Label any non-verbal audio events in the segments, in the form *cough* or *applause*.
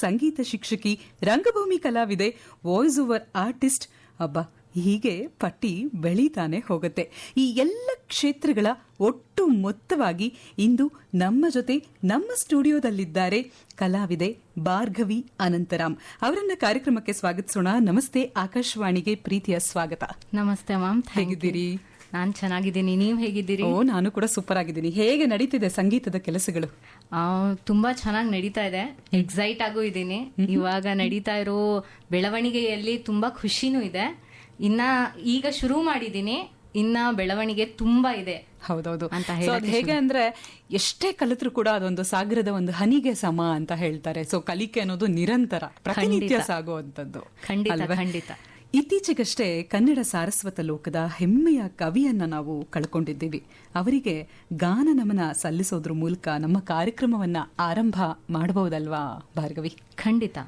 ಸಂಗೀತ ಶಿಕ್ಷಕಿ ರಂಗಭೂಮಿ ಕಲಾವಿದೆ ವಾಯ್ಸ್ ಓವರ್ ಆರ್ಟಿಸ್ಟ್ ಅಬ್ಬಾ ಹೀಗೆ ಪಟ್ಟಿ ಬೆಳೀತಾನೆ ಹೋಗುತ್ತೆ. ಈ ಎಲ್ಲ ಕ್ಷೇತ್ರಗಳ ಒಟ್ಟು ಮೊತ್ತವಾಗಿ ಇಂದು ನಮ್ಮ ಜೊತೆ ನಮ್ಮ ಸ್ಟುಡಿಯೋದಲ್ಲಿದ್ದಾರೆ ಕಲಾವಿದೆ ಭಾರ್ಗವಿ ಅನಂತರಾಮ್. ಅವರನ್ನ ಕಾರ್ಯಕ್ರಮಕ್ಕೆ ಸ್ವಾಗತಿಸೋಣ. ನಮಸ್ತೆ ಆಕಾಶವಾಣಿಗೆ ಪ್ರೀತಿಯ ಸ್ವಾಗತ. ನಮಸ್ತೆ ಮ್ಯಾಮ್. ಹೇಗಿದ್ದೀರಿ? ನಾನ್ ಚೆನ್ನಾಗಿದ್ದೀನಿ. ನೀವು ಹೇಗಿದ್ದೀರಿ? ಓ ನಾನು ಕೂಡ ಸೂಪರ್ ಆಗಿದ್ದೀನಿ. ಹೇಗೆ ನಡೀತಿದೆ ಸಂಗೀತದ ಕೆಲಸಗಳು? ಆ, ತುಂಬಾ ಚೆನ್ನಾಗಿ ನಡೀತಾ ಇದೆ. ಎಕ್ಸೈಟ್ ಆಗು ಇದ್ದೀನಿ. ಇವಾಗ ನಡೀತಾ ಇರೋ ಬೆಳವಣಿಗೆಯಲ್ಲಿ ತುಂಬಾ ಖುಷಿನೂ ಇದೆ. ಇನ್ನ ಈಗ ಶುರು ಮಾಡಿದ್ದೀನಿ. ಇನ್ನ ಬೆಳವಣಿಗೆ ತುಂಬಾ ಇದೆ ಹೌದೌದು. ಅಂತ ಹೇಗೆ ಅಂದ್ರೆ ಎಷ್ಟೇ ಕಲಿತ್ರು ಕೂಡ ಅದೊಂದು ಸಾಗರದ ಒಂದು ಹನಿಗೆ ಸಮ ಅಂತ ಹೇಳ್ತಾರೆ. ಸೊ ಕಲಿಕೆ ಅನ್ನೋದು ನಿರಂತರ ಪ್ರತಿನಿತ್ಯ ಸಾಗುವಂತದ್ದು ಖಂಡಿತ ಖಂಡಿತ. ಇತ್ತೀಚೆಗಷ್ಟೇ ಕನ್ನಡ ಸಾರಸ್ವತ ಲೋಕದ ಹೆಮ್ಮೆಯ ಕವಿಯನ್ನ ನಾವು ಕಳ್ಕೊಂಡಿದ್ದೀವಿ. ಅವರಿಗೆ ಗಾನ ನಮನ ಸಲ್ಲಿಸೋದ್ರ ಮೂಲಕ ನಮ್ಮ ಕಾರ್ಯಕ್ರಮವನ್ನ ಆರಂಭ ಮಾಡಬಹುದಲ್ವಾ ಭಾರ್ಗವಿ? ಖಂಡಿತ.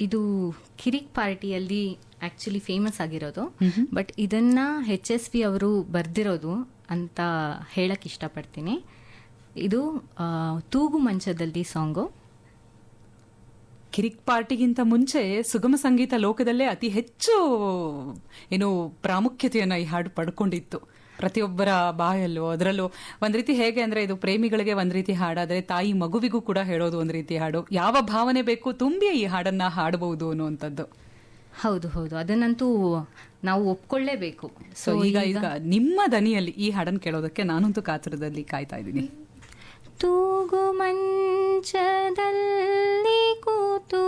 ಇದು ಕಿರಿಕ್ ಪಾರ್ಟಿಯಲ್ಲಿ ಆಕ್ಚುಲಿ ಫೇಮಸ್ ಆಗಿರೋದು. ಬಟ್ ಇದನ್ನ ಎಚ್ ಎಸ್ ಪಿ ಅವರು ಬರ್ದಿರೋದು ಅಂತ ಹೇಳಕ್ ಇಷ್ಟಪಡ್ತೀನಿ. ಇದು ತೂಗು ಮಂಚದಲ್ಲಿ ಸಾಂಗು. ಕಿರಿಕ್ ಪಾರ್ಟಿಗಿಂತ ಮುಂಚೆ ಸುಗಮ ಸಂಗೀತ ಲೋಕದಲ್ಲೇ ಅತಿ ಹೆಚ್ಚು ಏನು ಪ್ರಾಮುಖ್ಯತೆಯನ್ನ ಈ ಹಾಡು ಪಡ್ಕೊಂಡಿತ್ತು. ಪ್ರತಿಯೊಬ್ಬರ ಬಾಯಲ್ಲೂ ಅದರಲ್ಲೂ ಒಂದ್ ರೀತಿ ಹೇಗೆ ಅಂದ್ರೆ ಇದು ಪ್ರೇಮಿಗಳಿಗೆ ಒಂದ್ ರೀತಿ ಹಾಡಾದ್ರೆ ತಾಯಿ ಮಗುವಿಗೂ ಕೂಡ ಹೇಳೋದು ಒಂದ್ ರೀತಿ ಹಾಡು. ಯಾವ ಭಾವನೆ ಬೇಕು ತುಂಬಿ ಈ ಹಾಡನ್ನ ಹಾಡಬಹುದು ಅನ್ನುವಂಥದ್ದು. ಹೌದು ಹೌದು. ಅದನ್ನಂತೂ ನಾವು ಒಪ್ಕೊಳ್ಳೇಬೇಕು. ಸೊ ಈಗ ಈಗ ನಿಮ್ಮ ದನಿಯಲ್ಲಿ ಈ ಹಾಡನ್ನು ಕೇಳೋದಕ್ಕೆ ನಾನಂತೂ ಕಾತರದಲ್ಲಿ ಕಾಯ್ತಾ ಇದ್ದೀನಿ. ತೂಗು ಮಂಚದಲ್ಲಿ ಕೂತು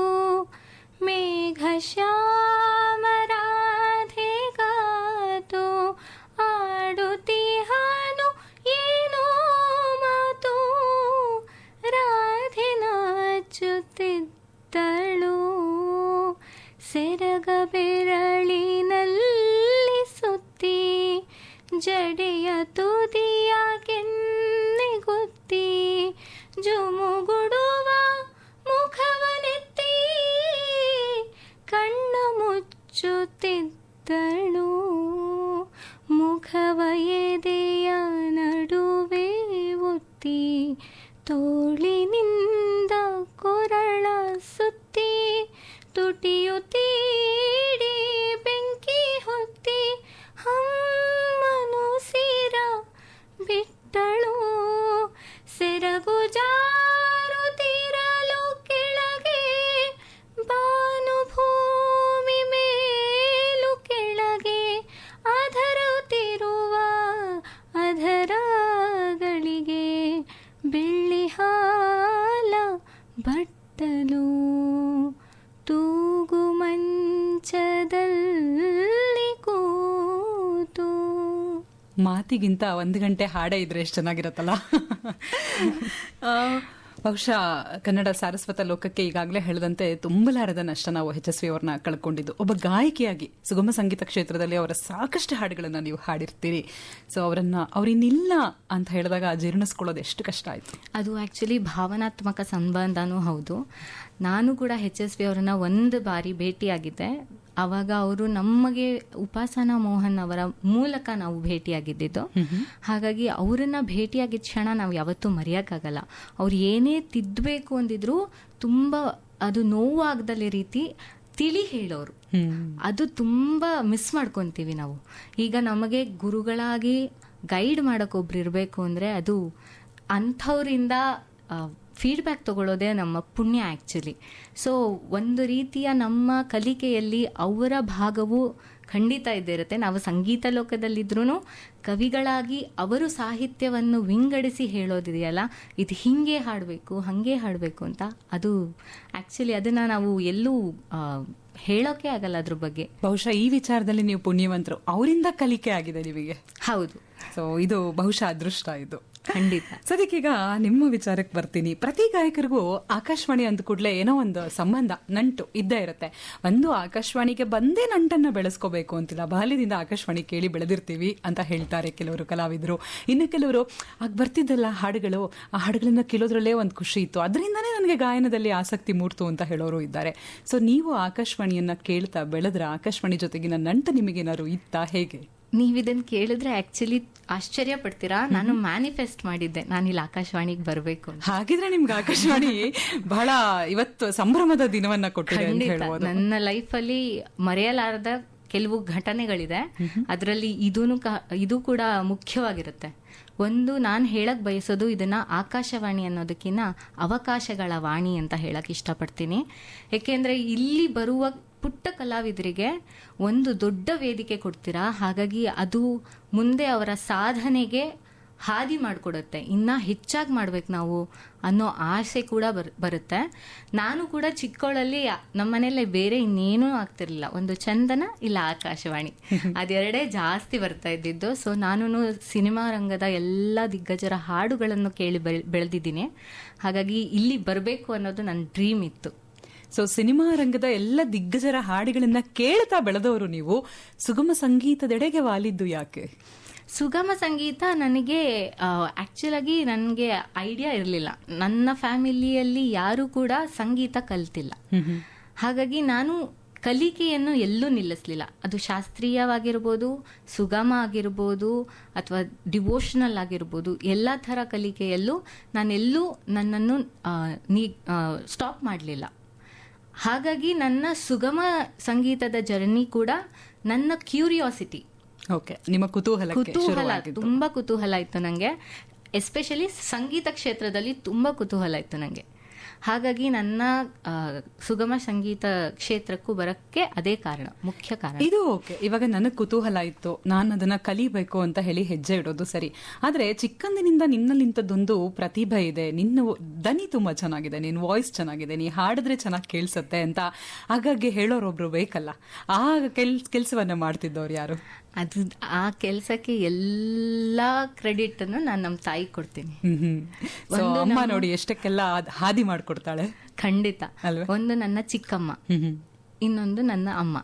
ಮಾತಿಗಿಂತ ಒಂದು ಗಂಟೆ ಹಾಡೇ ಇದ್ರೆ ಎಷ್ಟು ಚೆನ್ನಾಗಿರತ್ತಲ್ಲ? ಬಹುಶಃ ಕನ್ನಡ ಸಾರಸ್ವತ ಲೋಕಕ್ಕೆ ಈಗಾಗಲೇ ಹೇಳಿದಂತೆ ತುಂಬಲಾರದ ನಷ್ಟ ನಾವು ಎಚ್ ಎಸ್ ವಿ ಅವ್ರನ್ನ ಕಳ್ಕೊಂಡಿದ್ದು. ಒಬ್ಬ ಗಾಯಕಿಯಾಗಿ ಸುಗಮ ಸಂಗೀತ ಕ್ಷೇತ್ರದಲ್ಲಿ ಅವರ ಸಾಕಷ್ಟು ಹಾಡುಗಳನ್ನು ನೀವು ಹಾಡಿರ್ತೀರಿ. ಸೊ ಅವರನ್ನ ಅವ್ರಿನ್ನಿಲ್ಲ ಅಂತ ಹೇಳಿದಾಗ ಜೀರ್ಣಿಸ್ಕೊಳ್ಳೋದು ಎಷ್ಟು ಕಷ್ಟ ಆಯ್ತು? ಅದು ಆಕ್ಚುಲಿ ಭಾವನಾತ್ಮಕ ಸಂಬಂಧನೂ ಹೌದು. ನಾನು ಕೂಡ ಎಚ್ ಎಸ್ ವಿ ಅವರನ್ನ ಒಂದು ಬಾರಿ ಭೇಟಿಯಾಗಿದ್ದೆ. ಅವಾಗ ಅವರು ನಮಗೆ ಉಪಾಸನಾ ಮೋಹನ್ ಅವರ ಮೂಲಕ ನಾವು ಭೇಟಿಯಾಗಿದ್ದಿದ್ದು. ಹಾಗಾಗಿ ಅವರನ್ನ ಭೇಟಿಯಾಗಿದ್ದ ಕ್ಷಣ ನಾವು ಯಾವತ್ತೂ ಮರೆಯೋಕ್ಕಾಗಲ್ಲ. ಅವ್ರು ಏನೇ ತಿದ್ದಬೇಕು ಅಂದಿದ್ರು ತುಂಬಾ ಅದು ನೋವಾಗ್ದಲೆ ರೀತಿ ತಿಳಿ ಹೇಳೋರು. ಅದು ತುಂಬ ಮಿಸ್ ಮಾಡ್ಕೊತೀವಿ ನಾವು. ಈಗ ನಮಗೆ ಗುರುಗಳಾಗಿ ಗೈಡ್ ಮಾಡೋಕೆ ಒಬ್ರು ಇರಬೇಕು ಅಂದ್ರೆ ಅದು ಅಂಥವ್ರಿಂದ ಫೀಡ್ಬ್ಯಾಕ್ ತಗೊಳ್ಳೋದೇ ನಮ್ಮ ಪುಣ್ಯ ಆ್ಯಕ್ಚುಲಿ ಸೊ ಒಂದು ರೀತಿಯ ನಮ್ಮ ಕಲಿಕೆಯಲ್ಲಿ ಅವರ ಭಾಗವು ಖಂಡಿತ ಇದ್ದೇ ಇರುತ್ತೆ ನಾವು ಸಂಗೀತ ಲೋಕದಲ್ಲಿದ್ರೂ ಕವಿಗಳಾಗಿ ಅವರು ಸಾಹಿತ್ಯವನ್ನು ವಿಂಗಡಿಸಿ ಹೇಳೋದಿದೆಯಲ್ಲ ಇದು ಹಿಂಗೆ ಹಾಡಬೇಕು ಹಾಗೆ ಹಾಡಬೇಕು ಅಂತ ಅದು ಆ್ಯಕ್ಚುಲಿ ಅದನ್ನು ನಾವು ಎಲ್ಲೂ ಹೇಳೋಕೆ ಆಗಲ್ಲ ಅದ್ರ ಬಗ್ಗೆ. ಬಹುಶಃ ಈ ವಿಚಾರದಲ್ಲಿ ನೀವು ಪುಣ್ಯವಂತರು. ಅವರಿಂದ ಕಲಿಕೆ ಆಗಿದೆ ನಿಮಗೆ. ಹೌದು. ಸೊ ಇದು ಬಹುಶಃ ಅದೃಷ್ಟ ಇದು. ಖಂಡಿತ. ಸದ್ಯಕ್ಕೀಗ ನಿಮ್ಮ ವಿಚಾರಕ್ಕೆ ಬರ್ತೀನಿ. ಪ್ರತಿ ಗಾಯಕರಿಗೂ ಆಕಾಶವಾಣಿ ಅಂದ ಕೂಡಲೇ ಏನೋ ಒಂದು ಸಂಬಂಧ, ನಂಟು ಇದ್ದೇ ಇರುತ್ತೆ. ಒಂದು ಆಕಾಶವಾಣಿಗೆ ಬಂದೇ ನಂಟನ್ನ ಬೆಳೆಸ್ಕೋಬೇಕು ಅಂತಿಲ್ಲ. ಬಾಲ್ಯದಿಂದ ಆಕಾಶವಾಣಿ ಕೇಳಿ ಬೆಳೆದಿರ್ತೀವಿ ಅಂತ ಹೇಳ್ತಾರೆ ಕೆಲವರು ಕಲಾವಿದರು. ಇನ್ನು ಕೆಲವರು, ಆಗ ಬರ್ತಿದ್ದಲ್ಲ ಹಾಡುಗಳು, ಆ ಹಾಡುಗಳನ್ನ ಕೇಳೋದ್ರಲ್ಲೇ ಒಂದು ಖುಷಿ ಇತ್ತು. ಅದರಿಂದನೇ ನನಗೆ ಗಾಯನದಲ್ಲಿ ಆಸಕ್ತಿ ಮೂರ್ತು ಅಂತ ಹೇಳೋರು ಇದ್ದಾರೆ. ಸೊ, ನೀವು ಆಕಾಶವಾಣಿಯನ್ನ ಕೇಳ್ತಾ ಬೆಳೆದ್ರ ಆಕಾಶವಾಣಿ ಜೊತೆಗಿನ ನಂಟು ನಿಮಗೇನಾದ್ರು ಇತ್ತಾ? ಹೇಗೆ? ನೀವ್ ಇದನ್ನ ಕೇಳಿದ್ರೆ ಆಕ್ಚುಲಿ ಆಶ್ಚರ್ಯ ಪಡ್ತೀರಾ? ನಾನು ಮ್ಯಾನಿಫೆಸ್ಟ್ ಮಾಡಿದ್ದೆ. ನಾನು ಇಲ್ಲಿ ಆಕಾಶವಾಣಿಗೆ ಬರಬೇಕು ಹಾಗಿದ್ರೆ ನಿಮ್ಗೆ ಆಕಾಶವಾಣಿ ಬಹಳ ಇವತ್ತು ಸಂಭ್ರಮದ ದಿನವನ್ನ ಹೇಳ್ಬೋದು. ನನ್ನ ಲೈಫಲ್ಲಿ ಮರೆಯಲಾರದ ಕೆಲವು ಘಟನೆಗಳಿದೆ. ಅದರಲ್ಲಿ ಇದೂನು ಕ- ಇದು ಕೂಡ ಮುಖ್ಯವಾಗಿರುತ್ತೆ. ಒಂದು ನಾನು ಹೇಳಕ್ ಬಯಸೋದು ಇದನ್ನ ಆಕಾಶವಾಣಿ ಅನ್ನೋದಕ್ಕಿಂತ ಅವಕಾಶಗಳ ವಾಣಿ ಅಂತ ಹೇಳಕ್ ಇಷ್ಟಪಡ್ತೀನಿ. ಏಕೆಂದ್ರೆ ಇಲ್ಲಿ ಬರುವ ಪುಟ್ಟ ಕಲಾವಿದರಿಗೆ ಒಂದು ದೊಡ್ಡ ವೇದಿಕೆ ಕೊಡ್ತೀರಾ? ಹಾಗಾಗಿ ಅದು ಮುಂದೆ ಅವರ ಸಾಧನೆಗೆ ಹಾದಿ ಮಾಡಿಕೊಡುತ್ತೆ. ಇನ್ನ ಹೆಚ್ಚಾಗಿ ಮಾಡ್ಬೇಕು ನಾವು ಅನ್ನೋ ಆಸೆ ಕೂಡ ಬರ್ ಬರುತ್ತೆ. ನಾನು ಕೂಡ ಚಿಕ್ಕವಳಲ್ಲಿ ನಮ್ಮ ಮನೆಯಲ್ಲೇ ಬೇರೆ ಇನ್ನೇನೂ ಆಗ್ತಿರ್ಲಿಲ್ಲ. ಒಂದು ಚಂದನ ಇಲ್ಲ ಆಕಾಶವಾಣಿ. *laughs* ಅದೆರಡೇ ಜಾಸ್ತಿ ಬರ್ತಾ ಇದ್ದಿದ್ದು. ಸೊ ನಾನು ಸಿನಿಮಾ ರಂಗದ ಎಲ್ಲ ದಿಗ್ಗಜರ ಹಾಡುಗಳನ್ನು ಕೇಳಿ ಬೆಳ್- ಬೆಳೆದಿದ್ದೀನಿ. ಹಾಗಾಗಿ ಇಲ್ಲಿ ಬರಬೇಕು ಅನ್ನೋದು ನನ್ನ ಡ್ರೀಮ್ ಇತ್ತು. ಸೊ ಸಿನಿಮಾ ರಂಗದ ಎಲ್ಲ ದಿಗ್ಗಜರ ಹಾಡುಗಳನ್ನ ಕೇಳ್ತಾ ಬೆಳೆದವರು ನೀವು. ಸುಗಮ ಸಂಗೀತದೆಡೆಗೆ ವಾಲಿದ್ದು ಯಾಕೆ? ಸುಗಮ ಸಂಗೀತ ನನಗೆ ಆಕ್ಚುಲ್ ಆಗಿ ನನಗೆ ಐಡಿಯಾ ಇರಲಿಲ್ಲ. ನನ್ನ ಫ್ಯಾಮಿಲಿಯಲ್ಲಿ ಯಾರು ಕೂಡ ಸಂಗೀತ ಕಲ್ತಿಲ್ಲ. ಹಾಗಾಗಿ ನಾನು ಕಲಿಕೆಯನ್ನು ಎಲ್ಲೂ ನಿಲ್ಲಿಸಲಿಲ್ಲ. ಅದು ಶಾಸ್ತ್ರೀಯವಾಗಿರ್ಬೋದು ಸುಗಮ ಆಗಿರ್ಬೋದು ಅಥವಾ ಡಿವೋಷನಲ್ ಆಗಿರ್ಬೋದು ಎಲ್ಲ ಥರ ಕಲಿಕೆಯಲ್ಲೂ ನಾನೆಲ್ಲೂ ನನ್ನನ್ನು ನೀ ಸ್ಟಾಪ್ ಮಾಡಲಿಲ್ಲ. ಹಾಗಾಗಿ ನನ್ನ ಸುಗಮ ಸಂಗೀತದ ಜರ್ನಿ ಕೂಡ ನನ್ನ ಕ್ಯೂರಿಯಾಸಿಟಿ. ಓಕೆ ನಿಮ್ಮ ಕುತೂಹಲ ಕುತೂಹಲ ತುಂಬಾ ಕುತೂಹಲ ಇತ್ತು ನಂಗೆ. ಎಸ್ಪೆಷಲಿ ಸಂಗೀತ ಕ್ಷೇತ್ರದಲ್ಲಿ ತುಂಬಾ ಕುತೂಹಲ ಇತ್ತು ನಂಗೆ. ಹಾಗಾಗಿ ನನ್ನ ಸುಗಮ ಸಂಗೀತ ಕ್ಷೇತ್ರಕ್ಕೂ ಬರಕ್ಕೆ ಅದೇ ಕಾರಣ, ಮುಖ್ಯ ಕಾರಣ. ಇದು ಓಕೆ. ಇವಾಗ ನನಗೆ ಕುತೂಹಲ ಇತ್ತು. ನಾನು ಅದನ್ನ ಕಲಿಬೇಕು ಅಂತ ಹೇಳಿ ಹೆಜ್ಜೆ ಇಡೋದು ಸರಿ. ಆದ್ರೆ ಚಿಕ್ಕಂದಿನಿಂದ ನಿನ್ನಲ್ಲಿಂಥದ್ದೊಂದು ಪ್ರತಿಭೆ ಇದೆ. ನಿನ್ನ ದನಿ ತುಂಬಾ ಚೆನ್ನಾಗಿದೆ. ನಿನ್ನ ವಾಯ್ಸ್ ಚೆನ್ನಾಗಿದೆ. ನೀ ಹಾಡಿದ್ರೆ ಚೆನ್ನಾಗಿ ಕೇಳಿಸುತ್ತೆ ಅಂತ ಹಾಗಾಗಿ ಹೇಳೋರೊಬ್ರು ಬೇಕಲ್ಲ. ಆ ಕೆಲ್, ಕೆಲಸವನ್ನ ಮಾಡ್ತಿದ್ದವ್ರು ಯಾರು? ಅದು ಆ ಕೆಲಸಕ್ಕೆ ಎಲ್ಲಾ ಕ್ರೆಡಿಟ್ ಅನ್ನು ನಾನು ನಮ್ಮ ತಾಯಿ ಕೊಡ್ತೀನಿ. ಅಮ್ಮ ನೋಡಿ ಎಷ್ಟಕ್ಕೆಲ್ಲ ಹಾದಿ ಮಾಡ್ಕೊಡ್ತಾಳೆ. ಖಂಡಿತ. ಒಂದು ನನ್ನ ಚಿಕ್ಕಮ್ಮ ಇನ್ನೊಂದು ನನ್ನ ಅಮ್ಮ.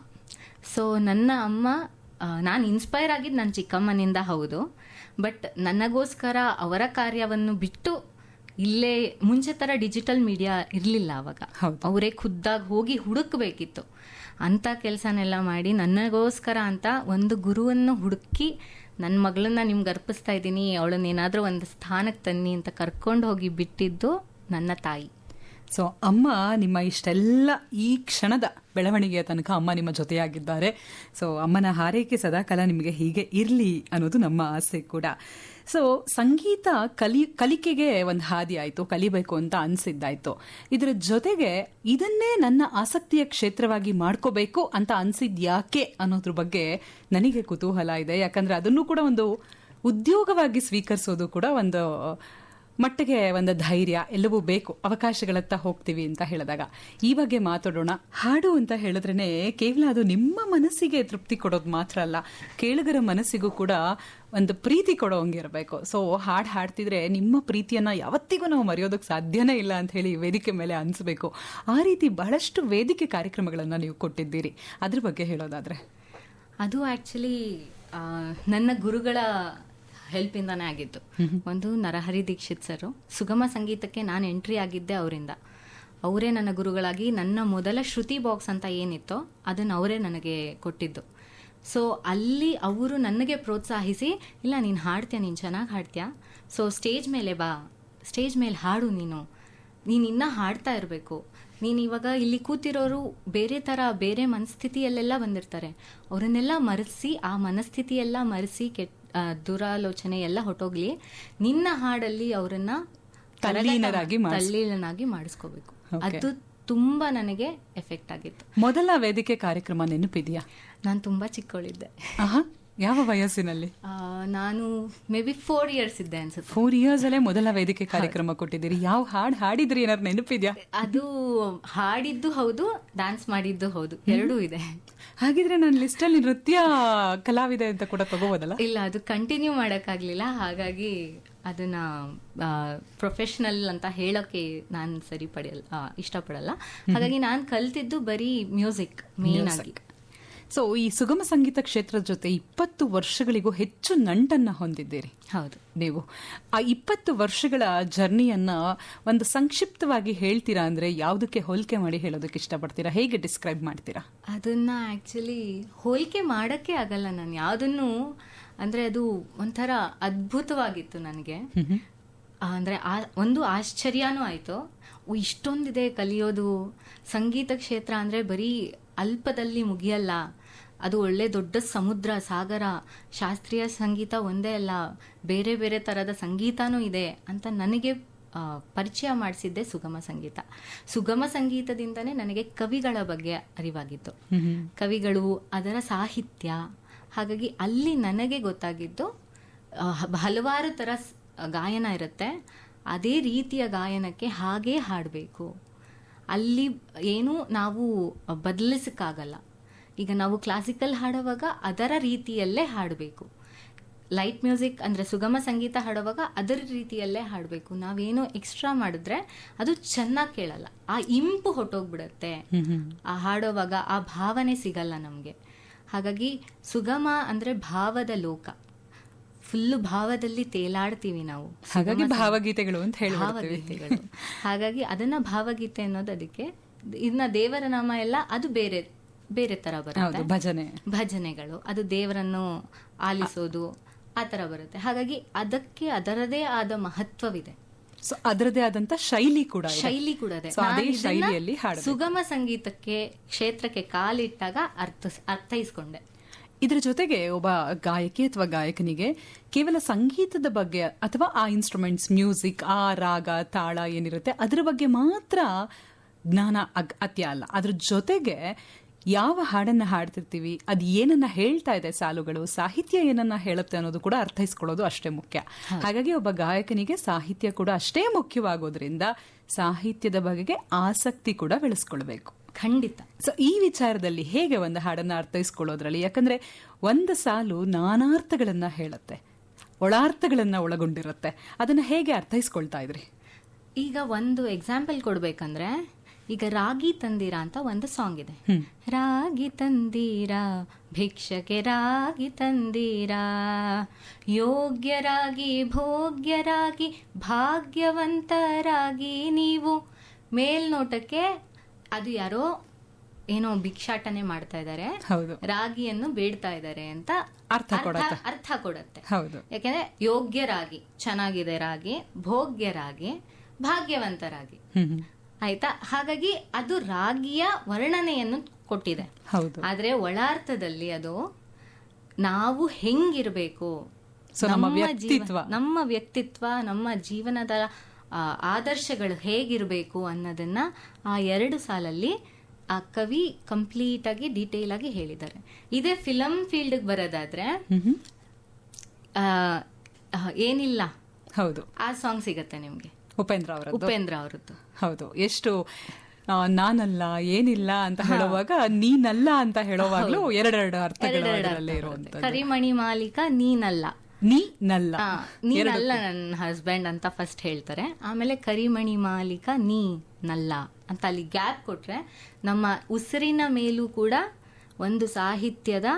ಸೊ ನನ್ನ ಅಮ್ಮ ನಾನು ಇನ್ಸ್ಪೈರ್ ಆಗಿದ್ದು ನನ್ನ ಚಿಕ್ಕಮ್ಮನಿಂದ ಹೌದು. ಬಟ್ ನನಗೋಸ್ಕರ ಅವರ ಕಾರ್ಯವನ್ನು ಬಿಟ್ಟು ಇಲ್ಲೇ ಮುಂಚೆ ಥರ ಡಿಜಿಟಲ್ ಮೀಡಿಯಾ ಇರಲಿಲ್ಲ ಅವಾಗ. ಅವರೇ ಖುದ್ದಾಗಿ ಹೋಗಿ ಹುಡುಕ್ಬೇಕಿತ್ತು. ಅಂತ ಕೆಲಸನೆಲ್ಲ ಮಾಡಿ ನನಗೋಸ್ಕರ ಅಂತ ಒಂದು ಗುರುವನ್ನು ಹುಡುಕಿ ನನ್ನ ಮಗಳನ್ನ ನಿಮ್ಗೆ ಅರ್ಪಿಸ್ತಾ ಇದ್ದೀನಿ ಅವಳನ್ನ ಏನಾದರೂ ಒಂದು ಸ್ಥಾನಕ್ಕೆ ತನ್ನಿ ಅಂತ ಕರ್ಕೊಂಡು ಹೋಗಿ ಬಿಟ್ಟಿದ್ದು ನನ್ನ ತಾಯಿ. ಸೊ ಅಮ್ಮ ನಿಮ್ಮ ಇಷ್ಟೆಲ್ಲ ಈ ಕ್ಷಣದ ಬೆಳವಣಿಗೆಯ ತನಕ ಅಮ್ಮ ನಿಮ್ಮ ಜೊತೆಯಾಗಿದ್ದಾರೆ. ಸೊ ಅಮ್ಮನ ಹಾರೈಕೆ ಸದಾಕಾಲ ನಿಮಗೆ ಹೀಗೆ ಇರಲಿ ಅನ್ನೋದು ನಮ್ಮ ಆಸೆ ಕೂಡ. ಸೊ ಸಂಗೀತ ಕಲಿ, ಕಲಿಕೆಗೆ ಒಂದು ಹಾದಿ ಆಯಿತು, ಕಲಿಬೇಕು ಅಂತ ಅನ್ಸಿದ್ದಾಯ್ತು. ಇದರ ಜೊತೆಗೆ ಇದನ್ನೇ ನನ್ನ ಆಸಕ್ತಿಯ ಕ್ಷೇತ್ರವಾಗಿ ಮಾಡ್ಕೋಬೇಕು ಅಂತ ಅನ್ಸಿದ್ ಯಾಕೆ ಅನ್ನೋದ್ರ ಬಗ್ಗೆ ನನಗೆ ಕುತೂಹಲ ಇದೆ. ಯಾಕಂದ್ರೆ ಅದನ್ನು ಕೂಡ ಒಂದು ಉದ್ಯೋಗವಾಗಿ ಸ್ವೀಕರಿಸೋದು ಕೂಡ ಒಂದು ಮಟ್ಟಿಗೆ ಒಂದು ಧೈರ್ಯ, ಎಲ್ಲವೂ ಬೇಕು, ಅವಕಾಶಗಳತ್ತ ಹೋಗ್ತೀವಿ ಅಂತ ಹೇಳಿದಾಗ, ಈ ಬಗ್ಗೆ ಮಾತಾಡೋಣ. ಹಾಡು ಅಂತ ಹೇಳಿದ್ರೇ ಕೇವಲ ಅದು ನಿಮ್ಮ ಮನಸ್ಸಿಗೆ ತೃಪ್ತಿ ಕೊಡೋದು ಮಾತ್ರ ಅಲ್ಲ, ಕೇಳುಗರ ಮನಸ್ಸಿಗೂ ಕೂಡ ಒಂದು ಪ್ರೀತಿ ಕೊಡೋ ಹಂಗಿರಬೇಕು ಸೊ ಹಾಡು ಹಾಡ್ತಿದ್ರೆ ನಿಮ್ಮ ಪ್ರೀತಿಯನ್ನ ಯಾವತ್ತಿಗೂ ನಾವು ಮರೆಯೋದಕ್ಕೆ ಸಾಧ್ಯನೇ ಇಲ್ಲ ಅಂತ ಹೇಳಿ ವೇದಿಕೆ ಮೇಲೆ ಅನಿಸ್ಬೇಕು. ಆ ರೀತಿ ಬಹಳಷ್ಟು ವೇದಿಕೆ ಕಾರ್ಯಕ್ರಮಗಳನ್ನು ನೀವು ಕೊಟ್ಟಿದ್ದೀರಿ. ಅದ್ರ ಬಗ್ಗೆ ಹೇಳೋದಾದ್ರೆ. ಅದು ಆ್ಯಕ್ಚುಲಿ ನನ್ನ ಗುರುಗಳ ಹೆಲ್ಪ್ ಇಂದಾನೇ ಆಗಿದ್ದು ಒಂದು ನರಹರಿ ದೀಕ್ಷಿತ್ ಸರ್ ಸುಗಮ ಸಂಗೀತಕ್ಕೆ ನಾನು ಎಂಟ್ರಿ ಆಗಿದ್ದೆ ಅವರಿಂದ. ಅವರೇ ನನ್ನ ಗುರುಗಳಾಗಿ ನನ್ನ ಮೊದಲ ಶ್ರುತಿ ಬಾಕ್ಸ್ ಅಂತ ಏನಿತ್ತೋ ಅದನ್ನು ಅವರೇ ನನಗೆ ಕೊಟ್ಟಿದ್ದು. ಸೊ ಅಲ್ಲಿ ಅವರು ನನಗೆ ಪ್ರೋತ್ಸಾಹಿಸಿ ಇಲ್ಲ ನೀನು ಹಾಡ್ತೀಯ ನೀನು ಚೆನ್ನಾಗಿ ಹಾಡ್ತೀಯ? ಸೊ ಸ್ಟೇಜ್ ಮೇಲೆ ಬಾ. ಸ್ಟೇಜ್ ಮೇಲೆ ಹಾಡು ನೀನು. ನೀನು ಇನ್ನೂ ಹಾಡ್ತಾ ಇರಬೇಕು. ನೀನು ಇವಾಗ ಇಲ್ಲಿ ಕೂತಿರೋರು ಬೇರೆ ಥರ ಬೇರೆ ಮನಸ್ಥಿತಿಯಲ್ಲೆಲ್ಲ ಬಂದಿರ್ತಾರೆ. ಅವರನ್ನೆಲ್ಲ ಮರೆಸಿ ಆ ಮನಸ್ಥಿತಿಯೆಲ್ಲ ಮರೆಸಿ ಕೆಟ್ಟ ದುರಾಲೋಚನೆ ಎಲ್ಲ ಹೊಟ್ಟೋಗ್ಲಿ ನಿನ್ನ ಹಾಡಲ್ಲಿ ಅವರನ್ನ ತಲ್ಲೀನರಾಗಿ ತಲ್ಲೀನಾಗಿ ಮಾಡಿಸ್ಕೋಬೇಕು. ಅದು ತುಂಬಾ ನನಗೆ ಎಫೆಕ್ಟ್ ಆಗಿತ್ತು. ಮೊದಲ ವೇದಿಕೆ ಕಾರ್ಯಕ್ರಮ ನೆನಪಿದೆಯಾ? ನಾನು ತುಂಬಾ ಚಿಕ್ಕವಳಿದ್ದೆ ಯಾವ ವಯಸ್ಸಿನಲ್ಲಿ? ನಾನು ಮೇ ಬಿ ಫೋರ್ ಇಯರ್ಸ್ ಇದ್ದೆ ಅನ್ಸುತ್ತೆ. ಫೋರ್ ಇಯರ್ಸ್ ಅಲ್ಲೇ ಮೊದಲ ವೇದಿಕೆ ಕಾರ್ಯಕ್ರಮ ಕೊಟ್ಟಿದ್ದೀರಿ. ಯಾವ ಹಾಡು ಹಾಡಿದ್ರಿ ಏನಾದ್ರು ನೆನಪಿದ್ಯಾ? ಅದು ಹಾಡಿದ್ದು ಹೌದು ಡ್ಯಾನ್ಸ್ ಮಾಡಿದ್ದು ಹೌದು ಎರಡೂ ಇದೆ. ಹಾಗಿದ್ರೆ ನಾನು ಲಿಸ್ಟ್ ಅಲ್ಲಿ ನೃತ್ಯ ಕಲಾವಿದೆ ಅಂತ ಕೂಡ ತಗೋಬೋದಲ್ಲ? ಇಲ್ಲ ಅದು ಕಂಟಿನ್ಯೂ ಮಾಡೋಕ್ಕಾಗಲಿಲ್ಲ. ಹಾಗಾಗಿ ಅದನ್ನ ಪ್ರೊಫೆಷನಲ್ ಅಂತ ಹೇಳೋಕೆ ನಾನು ಸರಿ ಪಡೆಯಲ್ಲ ಇಷ್ಟಪಡಲ್ಲ. ಹಾಗಾಗಿ ನಾನು ಕಲ್ತಿದ್ದು ಬರೀ ಮ್ಯೂಸಿಕ್ ಮೇನ್ ಆಗಿ. ಸೊ ಈ ಸುಗಮ ಸಂಗೀತ ಕ್ಷೇತ್ರದ ಜೊತೆ ಇಪ್ಪತ್ತು ವರ್ಷಗಳಿಗೂ ಹೆಚ್ಚು ನಂಟನ್ನ ಹೊಂದಿದ್ದೀರಿ. ಹೌದು. ನೀವು ಆ ಇಪ್ಪತ್ತು ವರ್ಷಗಳ ಜರ್ನಿಯನ್ನ ಒಂದು ಸಂಕ್ಷಿಪ್ತವಾಗಿ ಹೇಳ್ತೀರಾ ಅಂದ್ರೆ ಯಾವುದಕ್ಕೆ ಹೋಲಿಕೆ ಮಾಡಿ ಹೇಳೋದಕ್ಕೆ ಇಷ್ಟಪಡ್ತೀರಾ? ಹೇಗೆ ಡಿಸ್ಕ್ರೈಬ್ ಮಾಡ್ತೀರಾ? ಅದನ್ನ ಆಕ್ಚುಲಿ ಹೋಲಿಕೆ ಮಾಡಕ್ಕೆ ಆಗಲ್ಲ ನಾನು. ಯಾವುದನ್ನು ಅಂದ್ರೆ ಅದು ಒಂಥರ ಅದ್ಭುತವಾಗಿತ್ತು ನನಗೆ. ಅಂದ್ರೆ ಆ ಒಂದು ಆಶ್ಚರ್ಯನೂ ಆಯ್ತು. ಇಷ್ಟೊಂದಿದೆ ಕಲಿಯೋದು. ಸಂಗೀತ ಕ್ಷೇತ್ರ ಅಂದ್ರೆ ಬರೀ ಅಲ್ಪದಲ್ಲಿ ಮುಗಿಯಲ್ಲ. ಅದು ಒಳ್ಳೆ ದೊಡ್ಡ ಸಮುದ್ರ ಸಾಗರ ಶಾಸ್ತ್ರೀಯ ಸಂಗೀತ ಒಂದೇ ಅಲ್ಲ ಬೇರೆ ಬೇರೆ ಥರದ ಸಂಗೀತನೂ ಇದೆ ಅಂತ ನನಗೆ ಪರಿಚಯ ಮಾಡಿಸಿದ್ದೆ ಸುಗಮ ಸಂಗೀತ. ಸುಗಮ ಸಂಗೀತದಿಂದನೇ ನನಗೆ ಕವಿಗಳ ಬಗ್ಗೆ ಅರಿವಾಗಿತ್ತು. ಕವಿಗಳು ಅದರ ಸಾಹಿತ್ಯ ಹಾಗಾಗಿ ಅಲ್ಲಿ ನನಗೆ ಗೊತ್ತಾಗಿದ್ದು ಹಲವಾರು ಥರ ಗಾಯನ ಇರುತ್ತೆ. ಅದೇ ರೀತಿಯ ಗಾಯನಕ್ಕೆ ಹಾಗೇ ಹಾಡಬೇಕು. ಅಲ್ಲಿ ಏನು ನಾವು ಬದಲಿಸಕ್ಕಾಗಲ್ಲ. ಈಗ ನಾವು ಕ್ಲಾಸಿಕಲ್ ಹಾಡುವಾಗ ಅದರ ರೀತಿಯಲ್ಲೇ ಹಾಡಬೇಕು. ಲೈಟ್ ಮ್ಯೂಸಿಕ್ ಅಂದ್ರೆ ಸುಗಮ ಸಂಗೀತ ಹಾಡುವಾಗ ಅದರ ರೀತಿಯಲ್ಲೇ ಹಾಡಬೇಕು. ನಾವೇನೋ ಎಕ್ಸ್ಟ್ರಾ ಮಾಡಿದ್ರೆ ಅದು ಚೆನ್ನಾಗಿ ಕೇಳಲ್ಲ. ಆ ಇಂಪು ಹೊಟ್ಟೋಗ್ಬಿಡತ್ತೆ. ಆ ಹಾಡುವಾಗ ಆ ಭಾವನೆ ಸಿಗಲ್ಲ ನಮಗೆ. ಹಾಗಾಗಿ ಸುಗಮ ಅಂದ್ರೆ ಭಾವದ ಲೋಕ. ಫುಲ್ಲು ಭಾವದಲ್ಲಿ ತೇಲಾಡ್ತೀವಿ ನಾವು. ಹಾಗಾಗಿ ಭಾವಗೀತೆಗಳು ಅಂತ ಹೇಳಿ ಭಾವಗೀತೆಗಳು. ಹಾಗಾಗಿ ಅದನ್ನ ಭಾವಗೀತೆ ಅನ್ನೋದು ಅದಕ್ಕೆ. ಇನ್ನ ದೇವರ ನಾಮ ಎಲ್ಲ ಅದು ಬೇರೆ ಬೇರೆ ತರ ಬರುತ್ತೆ. ಭಜನೆ. ಭಜನೆಗಳು. ಅದು ದೇವರನ್ನು ಆಲಿಸೋದು ಆ ತರ ಬರುತ್ತೆ. ಹಾಗಾಗಿ ಅದಕ್ಕೆ ಅದರದೇ ಆದ ಮಹತ್ವವಿದೆ. ಸೊ ಅದರದೇ ಆದಂತ ಶೈಲಿ ಕೂಡ. ಶೈಲಿ ಕೂಡ ಶೈಲಿಯಲ್ಲಿ. ಸುಗಮ ಸಂಗೀತಕ್ಕೆ ಕ್ಷೇತ್ರಕ್ಕೆ ಕಾಲಿಟ್ಟಾಗ ಅರ್ಥ ಅರ್ಥೈಸ್ಕೊಂಡೆ. ಇದರ ಜೊತೆಗೆ ಒಬ್ಬ ಗಾಯಕಿ ಅಥವಾ ಗಾಯಕನಿಗೆ ಕೇವಲ ಸಂಗೀತದ ಬಗ್ಗೆ ಅಥವಾ ಆ ಇನ್ಸ್ಟ್ರೂಮೆಂಟ್ಸ್ ಮ್ಯೂಸಿಕ್ ಆ ರಾಗ ತಾಳ ಏನಿರುತ್ತೆ ಅದರ ಬಗ್ಗೆ ಮಾತ್ರ ಜ್ಞಾನ ಅಗ್- ಅತ್ಯ ಅಲ್ಲ. ಅದ್ರ ಜೊತೆಗೆ ಯಾವ ಹಾಡನ್ನ ಹಾಡ್ತಿರ್ತೀವಿ ಅದು ಏನನ್ನ ಹೇಳ್ತಾ ಇದೆ ಸಾಲುಗಳು ಸಾಹಿತ್ಯ ಏನನ್ನ ಹೇಳುತ್ತೆ ಅನ್ನೋದು ಕೂಡ ಅರ್ಥೈಸ್ಕೊಳ್ಳೋದು ಅಷ್ಟೇ ಮುಖ್ಯ. ಹಾಗಾಗಿ ಒಬ್ಬ ಗಾಯಕನಿಗೆ ಸಾಹಿತ್ಯ ಕೂಡ ಅಷ್ಟೇ ಮುಖ್ಯವಾಗೋದ್ರಿಂದ ಸಾಹಿತ್ಯದ ಬಗೆಗೆ ಆಸಕ್ತಿ ಕೂಡ ಬೆಳೆಸ್ಕೊಳ್ಬೇಕು. ಖಂಡಿತ. ಸೊ ಈ ವಿಚಾರದಲ್ಲಿ ಹೇಗೆ ಒಂದು ಹಾಡನ್ನ ಅರ್ಥೈಸ್ಕೊಳ್ಳೋದ್ರಲ್ಲಿ? ಯಾಕಂದ್ರೆ ಒಂದು ಸಾಲು ನಾನಾರ್ಥಗಳನ್ನ ಹೇಳುತ್ತೆ ಒಳಾರ್ಥಗಳನ್ನ ಒಳಗೊಂಡಿರುತ್ತೆ. ಅದನ್ನ ಹೇಗೆ ಅರ್ಥೈಸ್ಕೊಳ್ತಾ ಇದ್ರಿ? ಈಗ ಒಂದು ಎಕ್ಸಾಂಪಲ್ ಕೊಡ್ಬೇಕಂದ್ರೆ ಈಗ ರಾಗಿ ತಂದೀರಾ ಅಂತ ಒಂದು ಸಾಂಗ್ ಇದೆ. ರಾಗಿ ತಂದೀರಾ ಭಿಕ್ಷಕೆ ರಾಗಿ ತಂದೀರಾ ಯೋಗ್ಯರಾಗಿ ಭೋಗ್ಯರಾಗಿ ಭಾಗ್ಯವಂತರಾಗಿ ನೀವು ಮೇಲ್ನೋಟಕ್ಕೆ ಅದು ಯಾರೋ ಏನೋ ಭಿಕ್ಷಾಟನೆ ಮಾಡ್ತಾ ಇದ್ದಾರೆ ರಾಗಿಯನ್ನು ಬೇಡ್ತಾ ಇದ್ದಾರೆ ಅಂತ ಅರ್ಥ. ಅರ್ಥ ಕೊಡತ್ತೆ. ಹೌದು. ಯಾಕೆಂದ್ರೆ ಯೋಗ್ಯರಾಗಿ ಚೆನ್ನಾಗಿದೆ ರಾಗಿ ಭೋಗ್ಯರಾಗಿ ಭಾಗ್ಯವಂತರಾಗಿ. ಆಯ್ತಾ? ಹಾಗಾಗಿ ಅದು ರಾಗಿಯ ವರ್ಣನೆಯನ್ನು ಕೊಟ್ಟಿದೆ. ಹೌದು. ಆದ್ರೆ ಒಳಾರ್ಥದಲ್ಲಿ ಅದು ನಾವು ಹೆಂಗಿರ್ಬೇಕು? ನಮ್ಮ ವ್ಯಕ್ತಿತ್ವ. ನಮ್ಮ ವ್ಯಕ್ತಿತ್ವ ನಮ್ಮ ಜೀವನದ ಆ, ಆದರ್ಶಗಳು ಹೇಗಿರಬೇಕು ಅನ್ನೋದನ್ನ ಆ ಎರಡು ಸಾಲಲ್ಲಿ ಆ ಕವಿ ಕಂಪ್ಲೀಟ್ ಆಗಿ ಡೀಟೇಲ್ ಆಗಿ ಹೇಳಿದ್ದಾರೆ. ಇದೇ ಫಿಲಂ ಫೀಲ್ಡ್ ಬರೋದಾದ್ರೆ ಏನಿಲ್ಲ? ಹೌದು. ಆ ಸಾಂಗ್ ಸಿಗತ್ತೆ ನಿಮ್ಗೆ. ಉಪೇಂದ್ರ ಅವರದ್ದು. ಉಪೇಂದ್ರ ಅವರದ್ದು. ಹೌದು. ಎಷ್ಟು ನಾನಲ್ಲ ಏನಿಲ್ಲ ಅಂತ ಹೇಳುವಾಗ ನೀನಲ್ಲ ಅಂತ ಹೇಳುವಾಗಲೂ ಎರಡೆರಡು ಅರ್ಥಗಳಲ್ಲಿ ಇರುವಂತ ಕರಿಮಣಿ ಮಾಲೀಕ ನೀನಲ್ಲ. ನೀ ನಲ್ಲ ಆ, ನೀನಲ್ಲ ನನ್ನ ಹಸ್ಬೆಂಡ್ ಅಂತ ಫಸ್ಟ್ ಹೇಳ್ತಾರೆ. ಆಮೇಲೆ ಕರಿಮಣಿ ಮಾಲೀಕ ನೀ ನಲ್ಲ ಅಂತ ಅಲ್ಲಿ ಗ್ಯಾಪ್ ಕೊಟ್ರೆ ನಮ್ಮ ಉಸಿರಿನ ಮೇಲೂ ಕೂಡ ಒಂದು ಸಾಹಿತ್ಯದ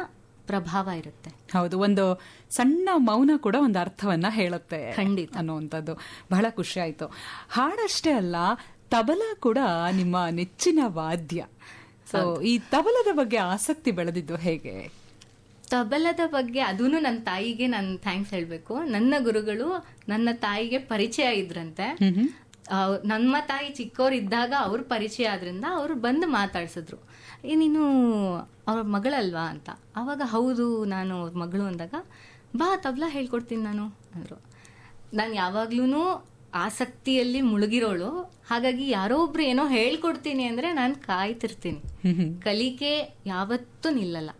ಪ್ರಭಾವ ಇರುತ್ತೆ. ಹೌದು ಒಂದು ಸಣ್ಣ ಮೌನ ಕೂಡ ಒಂದು ಅರ್ಥವನ್ನ ಹೇಳುತ್ತೆ ಖಂಡಿತ. ಅನ್ನುವಂಥದ್ದು. ಬಹಳ ಖುಷಿ ಆಯ್ತು. ಹಾಡಷ್ಟೇ ಅಲ್ಲ ತಬಲ ಕೂಡ ನಿಮ್ಮ ನೆಚ್ಚಿನ ವಾದ್ಯ. ಸೊ ಈ ತಬಲದ ಬಗ್ಗೆ ಆಸಕ್ತಿ ಬೆಳೆದಿದ್ದು ಹೇಗೆ? ತಬಲದ ಬಗ್ಗೆ ಅದೂ ನನ್ನ ತಾಯಿಗೆ ನಾನು ಥ್ಯಾಂಕ್ಸ್ ಹೇಳಬೇಕು. ನನ್ನ ಗುರುಗಳು ನನ್ನ ತಾಯಿಗೆ ಪರಿಚಯ ಇದ್ರಂತೆ. ನಮ್ಮ ತಾಯಿ ಚಿಕ್ಕವರಿದ್ದಾಗ ಅವ್ರ ಪರಿಚಯ ಆದ್ರಿಂದ ಅವರು ಬಂದು ಮಾತಾಡ್ಸಿದ್ರು. ಏ ನೀನು ಅವ್ರ ಮಗಳಲ್ವಾ ಅಂತ. ಅವಾಗ ಹೌದು ನಾನು ಅವ್ರ ಮಗಳು ಅಂದಾಗ ಬಾ ತಬ್ಲಾ ಹೇಳ್ಕೊಡ್ತೀನಿ ನಾನು ಅಂದರು. ನಾನು ಯಾವಾಗ್ಲೂ ಆಸಕ್ತಿಯಲ್ಲಿ ಮುಳುಗಿರೋಳು. ಹಾಗಾಗಿ ಯಾರೋ ಒಬ್ರು ಏನೋ ಹೇಳ್ಕೊಡ್ತೀನಿ ಅಂದ್ರೆ ನಾನು ಕಾಯ್ತಿರ್ತೀನಿ. *laughs* ಕಲಿಕೆ ಯಾವತ್ತೂ ನಿಲ್ಲಲ್ಲ.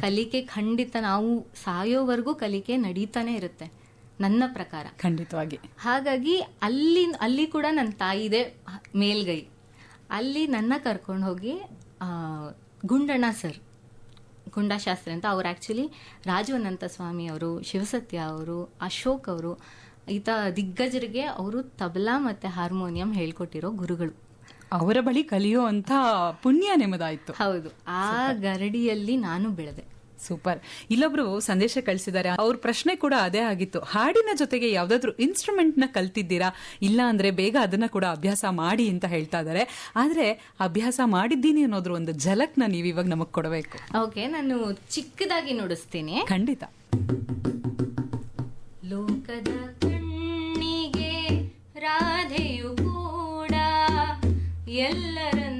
ಕಲಿಕೆ ಖಂಡಿತ ನಾವು ಸಾಯೋವರೆಗೂ ಕಲಿಕೆ ನಡೀತಾನೆ ಇರುತ್ತೆ ನನ್ನ ಪ್ರಕಾರ. ಖಂಡಿತವಾಗಿ. ಹಾಗಾಗಿ ಅಲ್ಲಿ ಅಲ್ಲಿ ಕೂಡ ನನ್ನ ತಾಯಿದೆ ಮೇಲ್ಗೈ. ಅಲ್ಲಿ ನನ್ನ ಕರ್ಕೊಂಡು ಹೋಗಿ ಗುಂಡಣ್ಣ ಸರ್ ಗುಂಡಾಶಾಸ್ತ್ರಿ ಅಂತ ಅವ್ರು ಆ್ಯಕ್ಚುಲಿ ರಾಜು ಅನಂತ ಸ್ವಾಮಿ ಅವರು ಶಿವಸತ್ಯ ಅವರು ಅಶೋಕ್ ಅವರು ಈತ ದಿಗ್ಗಜರಿಗೆ ಅವರು ತಬಲಾ ಮತ್ತು ಹಾರ್ಮೋನಿಯಂ ಹೇಳ್ಕೊಟ್ಟಿರೋ ಗುರುಗಳು. ಅವರ ಬಳಿ ಕಲಿಯುವಂಥ ಪುಣ್ಯ ನೆಮ್ಮದಾಯಿತು. ಹೌದು. ಆ ಗರಡಿಯಲ್ಲಿ ನಾನು ಬೆಳೆದೆ. ಸೂಪರ್. ಇಲ್ಲೊಬ್ರು ಸಂದೇಶ ಕಳಿಸಿದ್ದಾರೆ ಅವ್ರ ಪ್ರಶ್ನೆ ಕೂಡ ಅದೇ ಆಗಿತ್ತು. ಹಾಡಿನ ಜೊತೆಗೆ ಯಾವ್ದಾದ್ರು ಇನ್ಸ್ಟ್ರೂಮೆಂಟ್ನ ಕಲ್ತಿದ್ದೀರಾ? ಇಲ್ಲ ಅಂದ್ರೆ ಬೇಗ ಅದನ್ನ ಕೂಡ ಅಭ್ಯಾಸ ಮಾಡಿ ಅಂತ ಹೇಳ್ತಾ ಇದ್ದಾರೆ ಆದ್ರೆ ಅಭ್ಯಾಸ ಮಾಡಿದ್ದೀನಿ ಅನ್ನೋದ್ರ ಒಂದು ಝಲಕ್ನ ನೀವು ಇವಾಗ ನಮಗ್ ಕೊಡಬೇಕು. ಓಕೆ ನಾನು ಚಿಕ್ಕದಾಗಿ ನುಡಿಸ್ತೀನಿ. ಖಂಡಿತ. ಲೋಕದ ಕಣ್ಣಿಗೆ ರಾಧೆಯು ಕೂಡ ಎಲ್ಲರಂತೆ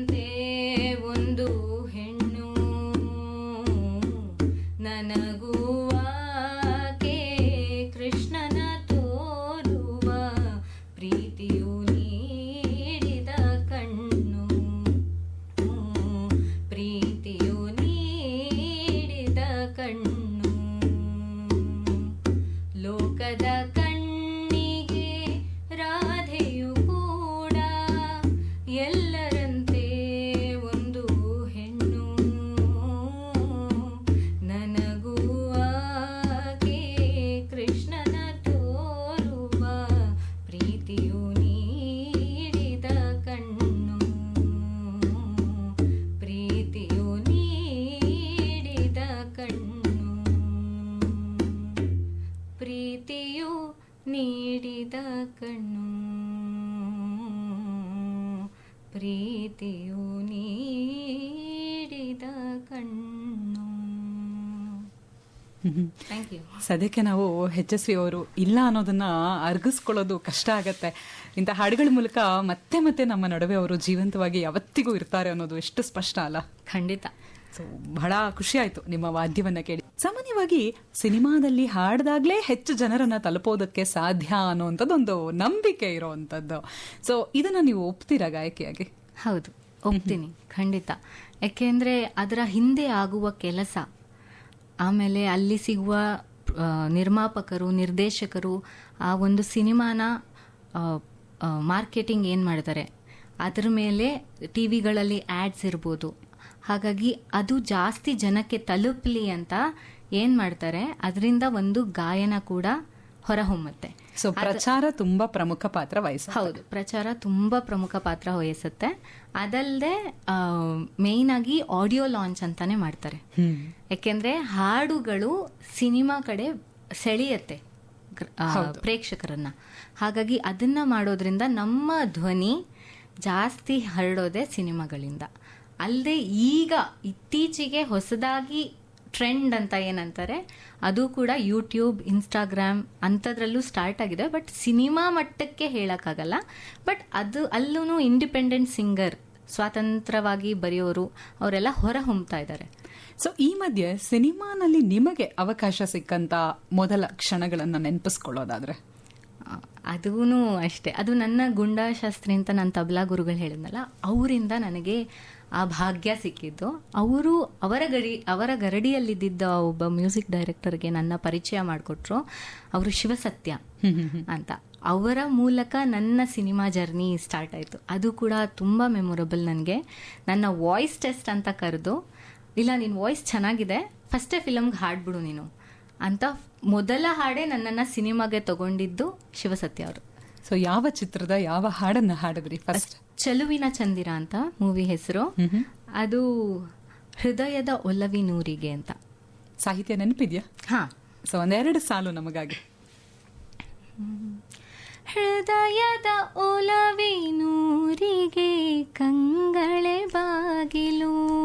ನೀಡಿದ ಕಣ್ಣು. ಪ್ರೀತಿಯು ನೀಡಿದ ಕಣ್ಣು. ಸದ್ಯಕ್ಕೆ ನಾವು ವಿ ಅವರು ಇಲ್ಲ ಅನ್ನೋದನ್ನ ಅರ್ಗಿಸ್ಕೊಳ್ಳೋದು ಕಷ್ಟ ಆಗತ್ತೆ. ಇಂಥ ಹಾಡುಗಳ ಮೂಲಕ ಮತ್ತೆ ಮತ್ತೆ ನಮ್ಮ ನಡುವೆ ಅವರು ಜೀವಂತವಾಗಿ ಯಾವತ್ತಿಗೂ ಇರ್ತಾರೆ ಅನ್ನೋದು ಎಷ್ಟು ಸ್ಪಷ್ಟ ಅಲ್ಲ? ಖಂಡಿತ. ಸೊ ಬಹಳ ಖುಷಿ ಆಯ್ತು ನಿಮ್ಮ ವಾದ್ಯವನ್ನ ಕೇಳಿ. ಸಾಮಾನ್ಯವಾಗಿ ಸಿನಿಮಾದಲ್ಲಿ ಹಾಡ್ದಾಗ್ಲೇ ಹೆಚ್ಚು ಜನರನ್ನ ತಲುಪೋದಕ್ಕೆ ಸಾಧ್ಯ ಅನ್ನುವಂಥದ್ದೊಂದು ನಂಬಿಕೆ ಇರೋವಂಥದ್ದು. ಸೊ ಇದನ್ನ ನೀವು ಒಪ್ತೀರಾ ಗಾಯಕಿಯಾಗಿ? ಹೌದು ಒಪ್ತೀನಿ ಖಂಡಿತ. ಯಾಕೆಂದ್ರೆ ಅದರ ಹಿಂದೆ ಆಗುವ ಕೆಲಸ ಆಮೇಲೆ ಅಲ್ಲಿ ಸಿಗುವ ನಿರ್ಮಾಪಕರು ನಿರ್ದೇಶಕರು ಆ ಒಂದು ಸಿನಿಮಾನ ಮಾರ್ಕೆಟಿಂಗ್ ಏನು ಮಾಡ್ತಾರೆ? ಅದ್ರ ಮೇಲೆ ಟಿ ವಿಗಳಲ್ಲಿ ಆ್ಯಡ್ಸ್ ಇರ್ಬೋದು ಹಾಗಾಗಿ ಅದು ಜಾಸ್ತಿ ಜನಕ್ಕೆ ತಲುಪಲಿ ಅಂತ ಏನು ಮಾಡ್ತಾರೆ? ಅದರಿಂದ ಒಂದು ಗಾಯನ ಕೂಡ ಹೊರಹೊಮ್ಮುತ್ತೆ. ಸೊ ಪ್ರಚಾರ ತುಂಬಾ ಪ್ರಮುಖ ಪಾತ್ರ ವಹಿಸುತ್ತೆ. ಹೌದು ಪ್ರಚಾರ ತುಂಬಾ ಪ್ರಮುಖ ಪಾತ್ರ ವಹಿಸುತ್ತೆ. ಅದಲ್ಲದೆ ಮೇನ್ ಆಗಿ ಆಡಿಯೋ ಲಾಂಚ್ ಅಂತಾನೆ ಮಾಡ್ತಾರೆ. ಯಾಕೆಂದ್ರೆ ಹಾಡುಗಳು ಸಿನಿಮಾ ಕಡೆ ಸೆಳೆಯತ್ತೆ ಪ್ರೇಕ್ಷಕರನ್ನ. ಹಾಗಾಗಿ ಅದನ್ನ ಮಾಡೋದ್ರಿಂದ ನಮ್ಮ ಧ್ವನಿ ಜಾಸ್ತಿ ಹರಡೋದೆ ಸಿನಿಮಾಗಳಿಂದ. ಅಲ್ಲದೆ ಈಗ ಇತ್ತೀಚೆಗೆ ಹೊಸದಾಗಿ ಟ್ರೆಂಡ್ ಅಂತ ಏನಂತಾರೆ, ಅದು ಕೂಡ ಯೂಟ್ಯೂಬ್ ಇನ್ಸ್ಟಾಗ್ರಾಮ್ ಅಂಥದ್ರಲ್ಲೂ ಸ್ಟಾರ್ಟ್ ಆಗಿದೆ. ಬಟ್ ಸಿನಿಮಾ ಮಟ್ಟಕ್ಕೆ ಹೇಳೋಕ್ಕಾಗಲ್ಲ. ಬಟ್ ಅದು ಅಲ್ಲೂ ಇಂಡಿಪೆಂಡೆಂಟ್ ಸಿಂಗರ್ ಸ್ವಾತಂತ್ರ್ಯವಾಗಿ ಬರೆಯೋರು ಅವರೆಲ್ಲ ಹೊರ ಹೊಮ್ತಾ ಇದ್ದಾರೆ. ಸೊ ಈ ಮಧ್ಯೆ ಸಿನಿಮಾನಲ್ಲಿ ನಿಮಗೆ ಅವಕಾಶ ಸಿಕ್ಕಂತ ಮೊದಲ ಕ್ಷಣಗಳನ್ನು ನೆನಪಿಸ್ಕೊಳ್ಳೋದಾದ್ರೆ? ಅದೂ ಅಷ್ಟೇ. ಅದು ನನ್ನ ಗುಂಡಾಶಾಸ್ತ್ರಿ ಅಂತ ನನ್ನ ತಬಲಾ ಗುರುಗಳು ಹೇಳಿದ್ನಲ್ಲ ಅವರಿಂದ ನನಗೆ ಆ ಭಾಗ್ಯ ಸಿಕ್ಕಿದ್ದು. ಅವರು ಅವರ ಗಡಿ ಅವರ ಗರಡಿಯಲ್ಲಿದ್ದ ಒಬ್ಬ ಮ್ಯೂಸಿಕ್ ಡೈರೆಕ್ಟರ್ಗೆ ನನ್ನ ಪರಿಚಯ ಮಾಡಿಕೊಟ್ರು. ಅವರು ಶಿವಸತ್ಯ ಅಂತ. ಅವರ ಮೂಲಕ ನನ್ನ ಸಿನಿಮಾ ಜರ್ನಿ ಸ್ಟಾರ್ಟ್ ಆಯಿತು. ಅದು ಕೂಡ ತುಂಬ ಮೆಮೊರಬಲ್ ನನಗೆ. ನನ್ನ ವಾಯ್ಸ್ ಟೆಸ್ಟ್ ಅಂತ ಕರೆದು ಇಲ್ಲ ನಿನ್ನ ವಾಯ್ಸ್ ಚೆನ್ನಾಗಿದೆ. ಫಸ್ಟೇ ಫಿಲಮ್ಗೆ ಹಾಡ್ಬಿಡು ನೀನು ಅಂತ ಮೊದಲ ಹಾಡೇ ನನ್ನನ್ನು ಸಿನಿಮಾಗೆ ತಗೊಂಡಿದ್ದು ಶಿವಸತ್ಯ ಅವರು. ಸೊ ಯಾವ ಚಿತ್ರದ ಯಾವ ಹಾಡನ್ನ ಹಾಡಿದ್ರಿ ಫಸ್ಟ್ ಚಲುವಿನ ಚಂದಿರ ಅಂತ ಮೂವಿ ಹೆಸರು. ಅದು ಹೃದಯದ ಒಲವಿನೂರಿಗೆ ಅಂತ. ಸಾಹಿತ್ಯ ನೆನಪಿದ್ಯಾ? ಹಾ. ಸೊ ಒಂದೆರಡು ಸಾಲು ನಮಗಾಗಿ. ಹೃದಯದ ಒಲವಿನೂರಿಗೆ ಕಂಗಳೆ ಬಾಗಿಲು.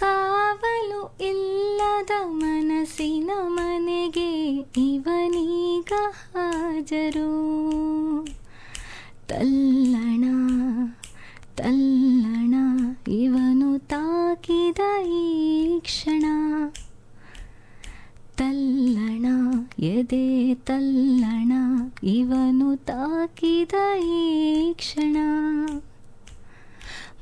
ಕಾವಲು ಇಲ್ಲದ ಮನಸ್ಸಿನ ಮನೆಗೆ ಇವನೀಗ ಹಾಜರು. ತಲ್ಲಣ ತಲ್ಲಣ, ಇವನು ತಾಕಿದ ಈ ಕ್ಷಣ. ತಲ್ಲಣ, ಎದೆ ತಲ್ಲಣ, ಇವನು ತಾಕಿದ ಈ ಕ್ಷಣ.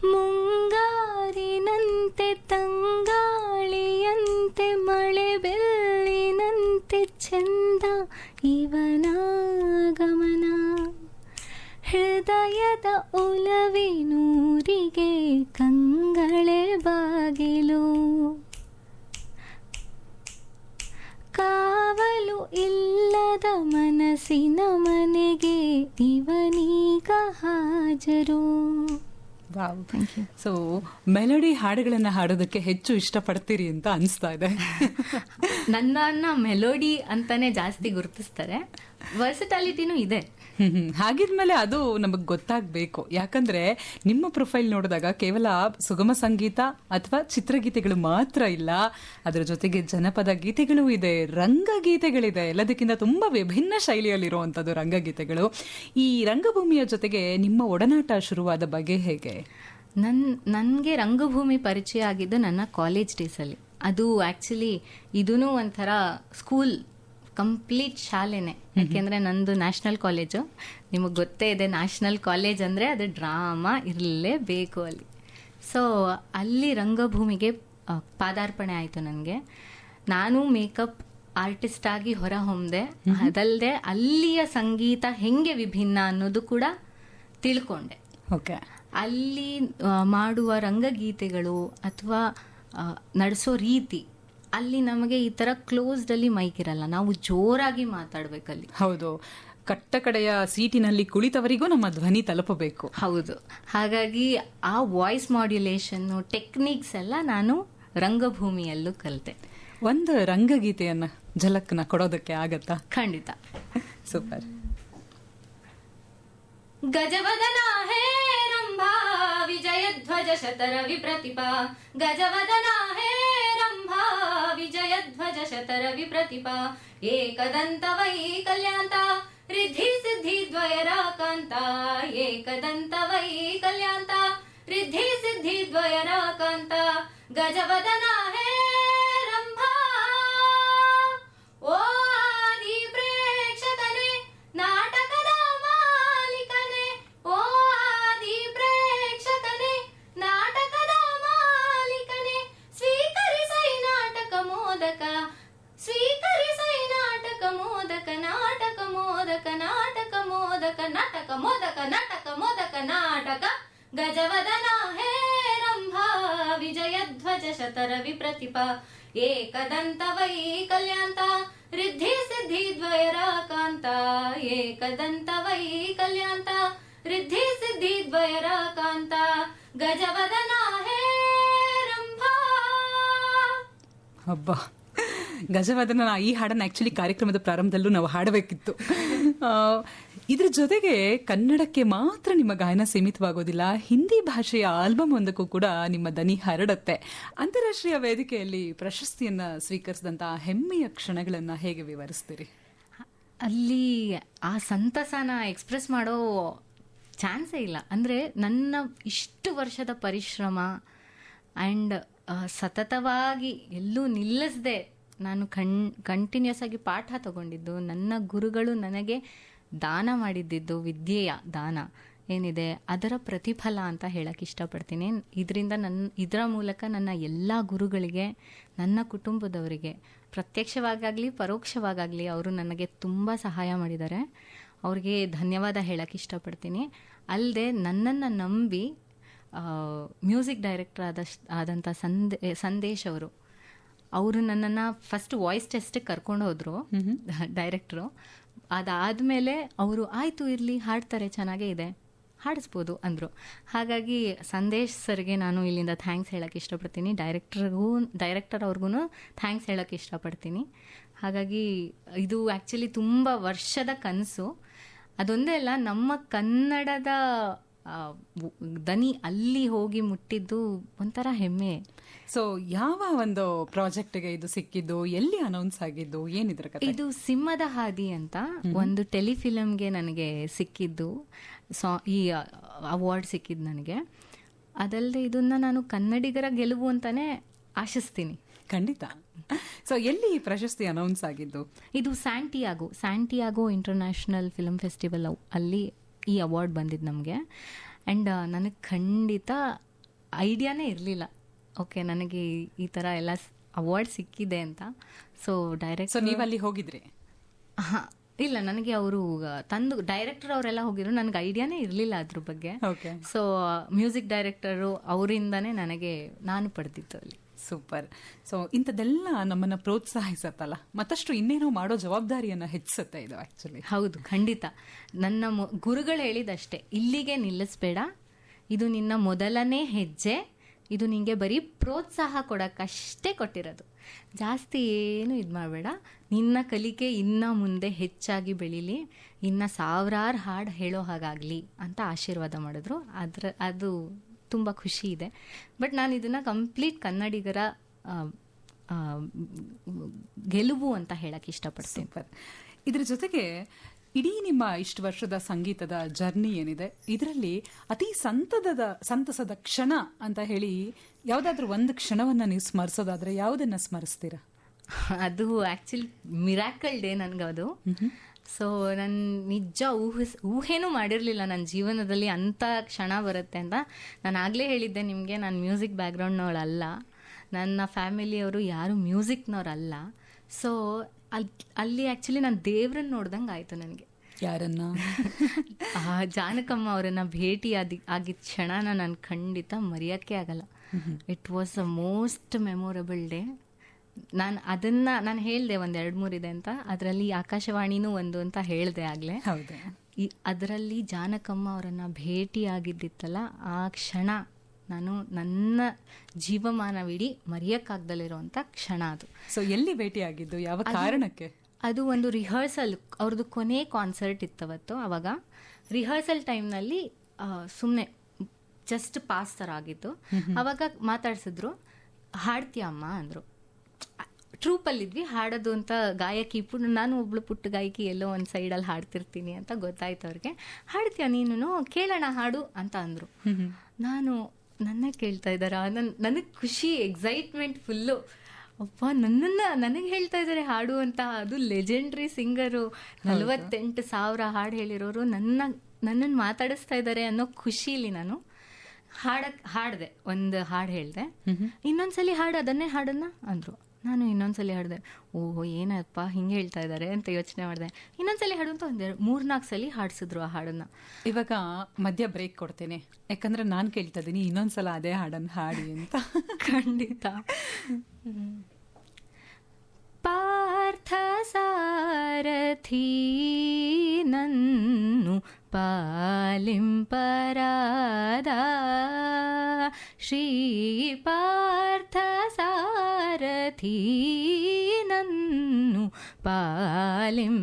ಮುಂಗಾರಿನಂತೆ, ತಂಗಾಳಿಯಂತೆ, ಮಳೆ ಬೆಳ್ಳಿನಂತೆ ಚಂದ ಇವನಾಗಮನ. ಹೃದಯದ ಒಲವಿನೂರಿಗೆ ಕಂಗಳೆ ಬಾಗಿಲು. ಕಾವಲು ಇಲ್ಲದ ಮನಸ್ಸಿನ ಮನೆಗೆ ಇವನೀಗ ಹಾಜರು. Wow thank you so melody ಹಾಡುಗಳನ್ನ ಹಾಡೋದಕ್ಕೆ ಹೆಚ್ಚು ಇಷ್ಟಪಡ್ತೀರಿ ಅಂತ ಅನಿಸ್ತಾ ಇದೆ. *laughs* ನನ್ನನ್ನ ಮೆಲೋಡಿ ಅಂತಾನೆ ಜಾಸ್ತಿ ಗುರುತಿಸ್ತಾರೆ. ವರ್ಸಟಾಲಿಟಿನೂ ಇದೆ. ಹಾಗಿದ್ಮೇಲೆ ಅದು ನಮಗೆ ಗೊತ್ತಾಗ್ಬೇಕು. ಯಾಕಂದ್ರೆ ನಿಮ್ಮ ಪ್ರೊಫೈಲ್ ನೋಡಿದಾಗ ಕೇವಲ ಸುಗಮ ಸಂಗೀತ ಅಥವಾ ಚಿತ್ರಗೀತೆಗಳು ಮಾತ್ರ ಇಲ್ಲ. ಅದರ ಜೊತೆಗೆ ಜನಪದ ಗೀತೆಗಳು ಇದೆ ರಂಗಗೀತೆಗಳಿದೆ. ಎಲ್ಲದಕ್ಕಿಂತ ತುಂಬಾ ವಿಭಿನ್ನ ಶೈಲಿಯಲ್ಲಿರುವಂತದ್ದು ರಂಗಗೀತೆಗಳು. ಈ ರಂಗಭೂಮಿಯ ಜೊತೆಗೆ ನಿಮ್ಮ ಒಡನಾಟ ಶುರುವಾದ ಬಗೆ ಹೇಗೆ? ನನ್ ನನಗೆ ರಂಗಭೂಮಿ ಪರಿಚಯ ಆಗಿದ್ದು ನನ್ನ ಕಾಲೇಜ್ ಡೇಸಲ್ಲಿ ಅದು ಆ್ಯಕ್ಚುಲಿ ಇದೂ ಒಂಥರ ಸ್ಕೂಲ್ ಕಂಪ್ಲೀಟ್ ಶಾಲೆನೆ. ಯಾಕೆಂದರೆ ನಂದು ನ್ಯಾಷನಲ್ ಕಾಲೇಜು ನಿಮಗೆ ಗೊತ್ತೇ ಇದೆ ನ್ಯಾಷನಲ್ ಕಾಲೇಜ್ ಅಂದರೆ ಅದು ಡ್ರಾಮಾ ಇರಲೇಬೇಕು ಅಲ್ಲಿ. ಸೊ ಅಲ್ಲಿ ರಂಗಭೂಮಿಗೆ ಪಾದಾರ್ಪಣೆ ಆಯಿತು ನನಗೆ. ನಾನು ಮೇಕಪ್ ಆರ್ಟಿಸ್ಟ್ ಆಗಿ ಹೊರ ಹೊಮ್ದೆ ಅದಲ್ಲದೆ ಅಲ್ಲಿಯ ಸಂಗೀತ ಹೆಂಗೆ ವಿಭಿನ್ನ ಅನ್ನೋದು ಕೂಡ ತಿಳ್ಕೊಂಡೆ. ಓಕೆ ಅಲ್ಲಿ ಮಾಡುವ ರಂಗಗೀತೆಗಳು ಅಥವಾ ನಡೆಸೋ ರೀತಿ ಅಲ್ಲಿ ನಮಗೆ ಈ ಥರ ಕ್ಲೋಸ್ಡ್ ಅಲ್ಲಿ ಮೈಕ್ ಇರಲ್ಲ. ನಾವು ಜೋರಾಗಿ ಮಾತಾಡ್ಬೇಕಲ್ಲಿ ಹೌದು. ಕಟ್ಟ ಕಡೆಯ ಸೀಟಿನಲ್ಲಿ ಕುಳಿತವರಿಗೂ ನಮ್ಮ ಧ್ವನಿ ತಲುಪಬೇಕು. ಹೌದು. ಹಾಗಾಗಿ ಆ ವಾಯ್ಸ್ ಮಾಡ್ಯುಲೇಷನ್ನು ಟೆಕ್ನಿಕ್ಸ್ ಎಲ್ಲ ನಾನು ರಂಗಭೂಮಿಯಲ್ಲೂ ಕಲಿತೆ. ಒಂದು ರಂಗಗೀತೆಯನ್ನ ಝಲಕ್ನ ಕೊಡೋದಕ್ಕೆ ಆಗತ್ತಾ? ಖಂಡಿತ. ಸೂಪರ್. ಗಜಬದನಾ ಹೇ ವಿಜಯ ಧ್ವಜ ಶತರ ವಿಪ್ರತಿಪಾ ಗಜವದನ ಹೇ ರಂಭಾ ವಿಜಯ ಧ್ವಜ ಶತರ ವಿಪ್ರತಿಪಾ ಏಕದಂತ ವೈ ಕಲ್ಯಾಂತ ರಿದ್ಧಿ ಸಿದ್ಧಿ ದ್ವಯರಾಕಾಂತ ಏಕದಂತ ವೈ ಕಲ್ಯಾಂತ ರಿದ್ಧಿ ಶತರ ವಿಪ್ರತಿಪಾ ಏಕದಂತ ವೈ ಕಲ್ಯಾಂತ, ರಿದ್ಧಿ ಸಿದ್ಧಿ ದ್ವಯರಾಕಾಂತ. ಏಕದಂತ ವೈ ಕಲ್ಯಾಂತ, ರಿದ್ಧಿ ಸಿದ್ಧಿ ದ್ವಯರಾಕಾಂತ. ಗಜವದನ ಹೇ ರಂಭಾ. ಗಜವದನ ಈ ಹಾಡನ್ನು ಆಕ್ಚುಲಿ ಕಾರ್ಯಕ್ರಮದ ಪ್ರಾರಂಭದಲ್ಲೂ ನಾವು ಹಾಡಬೇಕಿತ್ತು. ಇದ್ರ ಜೊತೆಗೆ ಕನ್ನಡಕ್ಕೆ ಮಾತ್ರ ನಿಮ್ಮ ಗಾಯನ ಸೀಮಿತವಾಗೋದಿಲ್ಲ, ಹಿಂದಿ ಭಾಷೆಯ ಆಲ್ಬಮ್ ಒಂದಕ್ಕೂ ಕೂಡ ನಿಮ್ಮ ದನಿ ಹರಡುತ್ತೆ. ಅಂತಾರಾಷ್ಟ್ರೀಯ ವೇದಿಕೆಯಲ್ಲಿ ಪ್ರಶಸ್ತಿಯನ್ನ ಸ್ವೀಕರಿಸಿದಂತಹ ಹೆಮ್ಮೆಯ ಕ್ಷಣಗಳನ್ನ ಹೇಗೆ ವಿವರಿಸ್ತೀರಿ? ಅಲ್ಲಿ ಆ ಸಂತಸನ ಎಕ್ಸ್ಪ್ರೆಸ್ ಮಾಡೋ ಚಾನ್ಸೇ ಇಲ್ಲ. ಅಂದರೆ ನನ್ನ ಇಷ್ಟು ವರ್ಷದ ಪರಿಶ್ರಮ ಆ್ಯಂಡ್ ಸತತವಾಗಿ ಎಲ್ಲೂ ನಿಲ್ಲಿಸದೆ ನಾನು ಕಣ್ ಕಂಟಿನ್ಯೂಸ್ ಆಗಿ ಪಾಠ ತಗೊಂಡಿದ್ದು, ನನ್ನ ಗುರುಗಳು ನನಗೆ ದಾನ ಮಾಡಿದ್ದಿದ್ದು ವಿದ್ಯೆಯ ದಾನ ಏನಿದೆ? ಅದರ ಪ್ರತಿಫಲ ಅಂತ ಹೇಳಕ್ಕೆ ಇಷ್ಟಪಡ್ತೀನಿ. ಇದರಿಂದ ನನ್ನ ಇದರ ಮೂಲಕ ನನ್ನ ಎಲ್ಲ ಗುರುಗಳಿಗೆ ನನ್ನ ಕುಟುಂಬದವರಿಗೆ ಪ್ರತ್ಯಕ್ಷವಾಗಾಗಲಿ ಪರೋಕ್ಷವಾಗಾಗಲಿ ಅವರು ನನಗೆ ತುಂಬ ಸಹಾಯ ಮಾಡಿದ್ದಾರೆ. ಅವ್ರಿಗೆ ಧನ್ಯವಾದ ಹೇಳಕ್ಕೆ ಇಷ್ಟಪಡ್ತೀನಿ. ಅಲ್ಲದೆ ನನ್ನನ್ನು ನಂಬಿ ಮ್ಯೂಸಿಕ್ ಡೈರೆಕ್ಟರ್ ಆದ ಆದಂಥ ಸಂದೇ ಸಂದೇಶ್ ಅವರು ಅವರು ನನ್ನನ್ನು ಫಸ್ಟ್ ವಾಯ್ಸ್ ಟೆಸ್ಟಿಗೆ ಕರ್ಕೊಂಡು ಹೋದರು ಡೈರೆಕ್ಟ್ರು. ಅದಾದಮೇಲೆ ಅವರು, ಆಯಿತು, ಇರಲಿ, ಹಾಡ್ತಾರೆ, ಚೆನ್ನಾಗೇ ಇದೆ, ಹಾಡಿಸ್ಬೋದು, ಅಂದರು. ಹಾಗಾಗಿ ಸಂದೇಶ್ ಸರ್ಗೆ ನಾನು ಇಲ್ಲಿಂದ ಥ್ಯಾಂಕ್ಸ್ ಹೇಳೋಕ್ಕೆ ಇಷ್ಟಪಡ್ತೀನಿ. ಡೈರೆಕ್ಟರ್ಗೂ, ಡೈರೆಕ್ಟರ್ ಅವ್ರಿಗೂ ಥ್ಯಾಂಕ್ಸ್ ಹೇಳೋಕ್ಕೆ ಇಷ್ಟಪಡ್ತೀನಿ. ಹಾಗಾಗಿ ಇದು ಆ್ಯಕ್ಚುಲಿ ತುಂಬ ವರ್ಷದ ಕನಸು. ಅದೊಂದೇ ಅಲ್ಲ, ನಮ್ಮ ಕನ್ನಡದ ದನಿ ಅಲ್ಲಿ ಹೋಗಿ ಮುಟ್ಟಿದ್ದು ಒಂಥರ ಹೆಮ್ಮೆ. ಸೊ ಯಾವ ಒಂದು ಪ್ರಾಜೆಕ್ಟ್ಗೆ ಇದು ಸಿಕ್ಕಿದ್ದು? ಎಲ್ಲಿ ಅನೌನ್ಸ್ ಆಗಿದ್ದು? ಏನಿದ್ರ ಇದು ಸಿಂಹದ ಹಾದಿ ಅಂತ ಒಂದು ಟೆಲಿಫಿಲಮ್ಗೆ ನನಗೆ ಸಿಕ್ಕಿದ್ದು. ಸಾ ಈ ಅವಾರ್ಡ್ ಸಿಕ್ಕಿದ್ದು ನನಗೆ. ಅದಲ್ಲದೆ ಇದನ್ನ ನಾನು ಕನ್ನಡಿಗರ ಗೆಲುವು ಅಂತಾನೆ ಆಶಿಸ್ತೀನಿ. ಖಂಡಿತ. ಸೊ ಎಲ್ಲಿ ಈ ಪ್ರಶಸ್ತಿ ಅನೌನ್ಸ್ ಆಗಿದ್ದು? ಇದು Santiago Santiago international film festival ಅಲ್ಲಿ ಈ ಅವಾರ್ಡ್ ಬಂದಿದ್ದು ನಮಗೆ. ಆ್ಯಂಡ್ ನನಗೆ ಖಂಡಿತ ಐಡಿಯಾನೇ ಇರಲಿಲ್ಲ. ಓಕೆ ನನಗೆ ಈ- ಈ ಥರ ಎಲ್ಲ ಅವಾರ್ಡ್ ಸಿಕ್ಕಿದೆ ಅಂತ. ಸೊ ಡೈರೆಕ್ಟ್ ಸೊ ನೀವು ಅಲ್ಲಿ ಹೋಗಿದ್ರಿ? ಹಾಂ ಇಲ್ಲ ನನಗೆ ಅವರು ತಂದು ಡೈರೆಕ್ಟರ್ ಅವರೆಲ್ಲ ಹೋಗಿದ್ರು. ನನಗೆ ಐಡಿಯಾನೇ ಇರಲಿಲ್ಲ ಅದ್ರ ಬಗ್ಗೆ. ಓಕೆ ಸೊ ಮ್ಯೂಸಿಕ್ ಡೈರೆಕ್ಟರು ಅವರಿಂದನೇ ನನಗೆ ನಾನು ಪಡೆದಿತ್ತು ಅಲ್ಲಿ. ಸೂಪರ್ ಸೊ ಇಂಥದ್ದೆಲ್ಲ ನಮ್ಮನ್ನ ಪ್ರೋತ್ಸಾಹಿಸತ್ತಲ್ಲ. ಮತ್ತಷ್ಟು ಇನ್ನೇನೋ ಮಾಡೋ ಜವಾಬ್ದಾರಿಯನ್ನ ಹೆಚ್ಚಿಸುತ್ತೆ ಇದು ಆ್ಯಕ್ಚುಲಿ ಹೌದು, ಖಂಡಿತ. ನನ್ನ ಗುರುಗಳು ಹೇಳಿದಷ್ಟೇ, ಇಲ್ಲಿಗೆ ನಿಲ್ಲಿಸ್ಬೇಡ. ಇದು ನಿನ್ನ ಮೊದಲನೇ ಹೆಜ್ಜೆ. ಇದು ನಿಂಗೆ ಬರೀ ಪ್ರೋತ್ಸಾಹ ಕೊಡೋಕ್ಕಷ್ಟೇ ಕೊಟ್ಟಿರೋದು. ಜಾಸ್ತಿ ಏನು ಇದು ಮಾಡಬೇಡ. ನಿನ್ನ ಕಲಿಕೆ ಇನ್ನ ಮುಂದೆ ಹೆಚ್ಚಾಗಿ ಬೆಳೀಲಿ. ಇನ್ನ ಸಾವಿರಾರು ಹಾಡು ಹೇಳೋ ಹಾಗಾಗ್ಲಿ ಅಂತ ಆಶೀರ್ವಾದ ಮಾಡಿದ್ರು. ಅದ್ರ, ಅದು ತುಂಬ ಖುಷಿ ಇದೆ. ಬಟ್ ನಾನು ಇದನ್ನು ಕಂಪ್ಲೀಟ್ ಕನ್ನಡಿಗರ ಗೆಲುವು ಅಂತ ಹೇಳಕ್ಕೆ ಇಷ್ಟಪಡ್ತೀನಿ. ಇದರ ಇದ್ರ ಜೊತೆಗೆ ಇಡೀ ನಿಮ್ಮ ಇಷ್ಟು ವರ್ಷದ ಸಂಗೀತದ ಜರ್ನಿ ಏನಿದೆ ಇದರಲ್ಲಿ ಅತಿ ಸಂತದದ ಸಂತಸದ ಕ್ಷಣ ಅಂತ ಹೇಳಿ ಯಾವುದಾದ್ರೂ ಒಂದು ಕ್ಷಣವನ್ನು ನೀವು ಸ್ಮರಿಸೋದಾದ್ರೆ ಯಾವುದನ್ನು ಸ್ಮರಿಸ್ತೀರಾ? ಅದು ಆ್ಯಕ್ಚುಲಿ ಮಿರಾಕಲ್ ಡೇ ನನ್ಗದು. ಸೊ ನನ್ನ ನಿಜ ಊಹಿಸ್ ಊಹೆನೂ ಮಾಡಿರಲಿಲ್ಲ ನನ್ನ ಜೀವನದಲ್ಲಿ ಅಂಥ ಕ್ಷಣ ಬರುತ್ತೆ ಅಂತ. ನಾನು ಆಗಲೇ ಹೇಳಿದ್ದೆ ನಿಮಗೆ ನಾನು ಮ್ಯೂಸಿಕ್ ಬ್ಯಾಕ್ಗ್ರೌಂಡ್ನವಳಲ್ಲ. ನನ್ನ ಫ್ಯಾಮಿಲಿಯವರು ಯಾರು ಮ್ಯೂಸಿಕ್ನವ್ರಲ್ಲ. ಸೊ ಅಲ್ಲಿ ಅಲ್ಲಿ ಆ್ಯಕ್ಚುಲಿ ನಾನು ದೇವ್ರನ್ನ ನೋಡ್ದಂಗೆ ಆಯಿತು ನನಗೆ. ಯಾರನ್ನ? *laughs* ಆ ಜಾನಕಮ್ಮ ಅವರನ್ನು ಭೇಟಿ ಆದಿ ಆಗಿದ್ದ ಕ್ಷಣನ ನಾನು ಖಂಡಿತ ಮರೆಯೋಕ್ಕೆ ಆಗಲ್ಲ. It was a most memorable day ನಾನು ಅದನ್ನ ನಾನು ಹೇಳಿದೆ ಒಂದು ಎರಡು ಮೂರಿದೆ ಅಂತ ಅದರಲ್ಲಿ ಆಕಾಶವಾಣಿನೂ ಒಂದು ಅಂತ ಹೇಳಿದೆ ಆಗ್ಲೆ. ಹೌದು. ಈ ಅದರಲ್ಲಿ ಜಾನಕಮ್ಮ ಅವರನ್ನ ಭೇಟಿ ಆಗಿದ್ದಿತ್ತಲ್ಲ ಆ ಕ್ಷಣ ನಾನು ನನ್ನ ಜೀವಮಾನವಿಡೀ ಮರೆಯೋಕ್ಕಾಗ್ದಲ್ಲಿರುವಂಥ ಕ್ಷಣ ಅದು. ಸೊ ಎಲ್ಲಿ ಭೇಟಿ ಆಗಿದ್ದು ಯಾವ ಕಾರಣಕ್ಕೆ? ಅದು ಒಂದು ರಿಹರ್ಸಲ್ ಅವ್ರದ್ದು ಕೊನೆ ಕಾನ್ಸರ್ಟ್ ಇತ್ತವತ್ತು ಅವಾಗ. ರಿಹರ್ಸಲ್ ಟೈಮ್ನಲ್ಲಿ ಸುಮ್ಮನೆ ಜಸ್ಟ್ ಪಾಸ್ ಥರ ಆಗಿತ್ತು ಅವಾಗ ಮಾತಾಡ್ಸಿದ್ರು ಹಾಡ್ತೀಯಮ್ಮ ಅಂದರು. ಟ್ರೂಪಲ್ಲಿದ್ವಿ ಹಾಡೋದು ಅಂತ ಗಾಯಕಿ ಪುಟ್ ನಾನು ಒಬ್ಳು ಪುಟ್ಟ ಗಾಯಕಿ ಎಲ್ಲೋ ಒಂದು ಸೈಡಲ್ಲಿ ಹಾಡ್ತಿರ್ತೀನಿ ಅಂತ ಗೊತ್ತಾಯ್ತು ಅವ್ರಿಗೆ. ಹಾಡ್ತೀಯ ನೀನು ಕೇಳೋಣ ಹಾಡು ಅಂತ ಅಂದರು. ನಾನು ನನ್ನ ಕೇಳ್ತಾ ಇದ್ದಾರ ನನ್ನ ನನಗೆ ಖುಷಿ ಎಕ್ಸೈಟ್ಮೆಂಟ್ ಫುಲ್ಲು ಅಪ್ಪ ನನ್ನನ್ನ ನನಗೆ ಹೇಳ್ತಾ ಇದ್ದಾರೆ ಹಾಡು ಅಂತ. ಅದು ಲೆಜೆಂಡ್ರಿ ಸಿಂಗರು ನಲವತ್ತೆಂಟು ಸಾವಿರ ಹಾಡು ಹೇಳಿರೋರು ನನ್ನ ನನ್ನನ್ನು ಮಾತಾಡಿಸ್ತಾ ಇದ್ದಾರೆ ಅನ್ನೋ ಖುಷಿಲಿ ನಾನು ಹಾಡಕ್ ಹಾಡಿದೆ ಒಂದು ಹಾಡು ಹೇಳಿದೆ. ಇನ್ನೊಂದ್ಸಲಿ ಹಾಡು ಅದನ್ನೇ ಹಾಡನ್ನ ಅಂದ್ರು. ನಾನು ಇನ್ನೊಂದ್ಸಲಿ ಹಾಡಿದೆ ಓಹೋ ಏನಪ್ಪ ಹಿಂಗೆ ಹೇಳ್ತಾ ಇದ್ದಾರೆ ಅಂತ ಯೋಚನೆ ಮಾಡಿದೆ. ಇನ್ನೊಂದ್ಸಲಿ ಹಾಡು ಅಂತ ಮೂರು ಮೂರ್ನಾಲ್ಕು ಸಲ ಹಾಡಿಸಿದ್ರು ಆ ಹಾಡನ್ನ. ಇವಾಗ ಮಧ್ಯ ಬ್ರೇಕ್ ಕೊಡ್ತೇನೆ. ಯಾಕಂದ್ರೆ ನಾನು ಕೇಳ್ತಾ ಇದ್ದೀನಿ ಇನ್ನೊಂದ್ಸಲ ಅದೇ ಹಾಡನ್ನು ಹಾಡಿ ಅಂತ. ಖಂಡಿತ. ಪಾರ್ಥ ಸಾರಥಿ ನನ್ನು ಪಾಲಿಂಪರಾದ ಶ್ರೀ ಪಾರ್ಥ ಸಾರಥಿ ನನ್ನು ಪಾಲಿಂಪರಾದ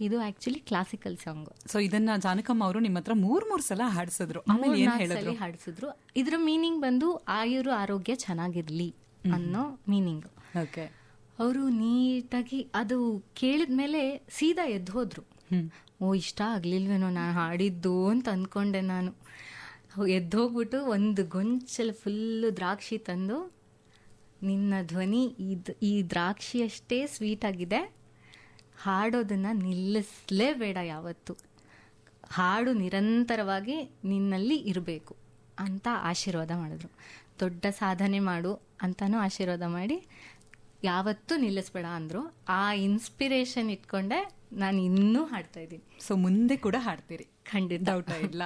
ಇದು ಆಕ್ಚುಲಿ ಕ್ಲಾಸಿಕಲ್ ಸಾಂಗ್ ಸೊ ಇದನ್ನ ಜಾನಕಮ್ಮ ಅವರು ನಿಮ್ಮ ಹತ್ರ ಮೂರ್ ಮೂರ್ ಸಲ ಹಾಡಿಸಿದ್ರು. ಆಮೇಲೆ ಏನ್ ಹೇಳಿದ್ರು? ಹಾಡಿಸಿದ್ರು. ಇದ್ರ ಮೀನಿಂಗ್ ಬಂದು ಆಯುರು ಆರೋಗ್ಯ ಚೆನ್ನಾಗಿರ್ಲಿ ಅನ್ನೋ ಮೀನಿಂಗ್ ಓಕೆ ಅವರು ನೀಟಾಗಿ ಅದು ಕೇಳಿದ್ಮೇಲೆ ಸೀದಾ ಎದ್ದು ಹೋದ್ರು. ಓ ಇಷ್ಟ ಆಗ್ಲಿಲ್ವೇನೋ ನಾನು ಹಾಡಿದ್ದು ಅಂತ ಅನ್ಕೊಂಡೆ ನಾನು. ಎದ್ದು ಹೋಗ್ಬಿಟ್ಟು ಒಂದು ಗೊಂಚಲು ಫುಲ್ಲು ದ್ರಾಕ್ಷಿ ತಂದು ನಿನ್ನ ಧ್ವನಿ ಇದು ಈ ದ್ರಾಕ್ಷಿಯಷ್ಟೇ ಸ್ವೀಟ್ ಆಗಿದೆ. ಹಾಡೋದನ್ನ ನಿಲ್ಲಿಸಲೇಬೇಡ ಯಾವತ್ತು. ಹಾಡು ನಿರಂತರವಾಗಿ ನಿನ್ನಲ್ಲಿ ಇರಬೇಕು ಅಂತ ಆಶೀರ್ವಾದ ಮಾಡಿದ್ರು. ದೊಡ್ಡ ಸಾಧನೆ ಮಾಡು ಅಂತಾನೂ ಆಶೀರ್ವಾದ ಮಾಡಿ ಯಾವತ್ತೂ ನಿಲ್ಲಿಸ್ಬೇಡ ಅಂದ್ರು. ಆ ಇನ್ಸ್ಪಿರೇಷನ್ ಇಟ್ಕೊಂಡೆ ನಾನು ಇನ್ನೂ ಹಾಡ್ತಾ ಇದ್ದೀನಿ. ಸೊ ಮುಂದೆ ಕೂಡ ಹಾಡ್ತೀರಿ. ಖಂಡಿತ. ಡೌಟ್ ಇಲ್ಲ.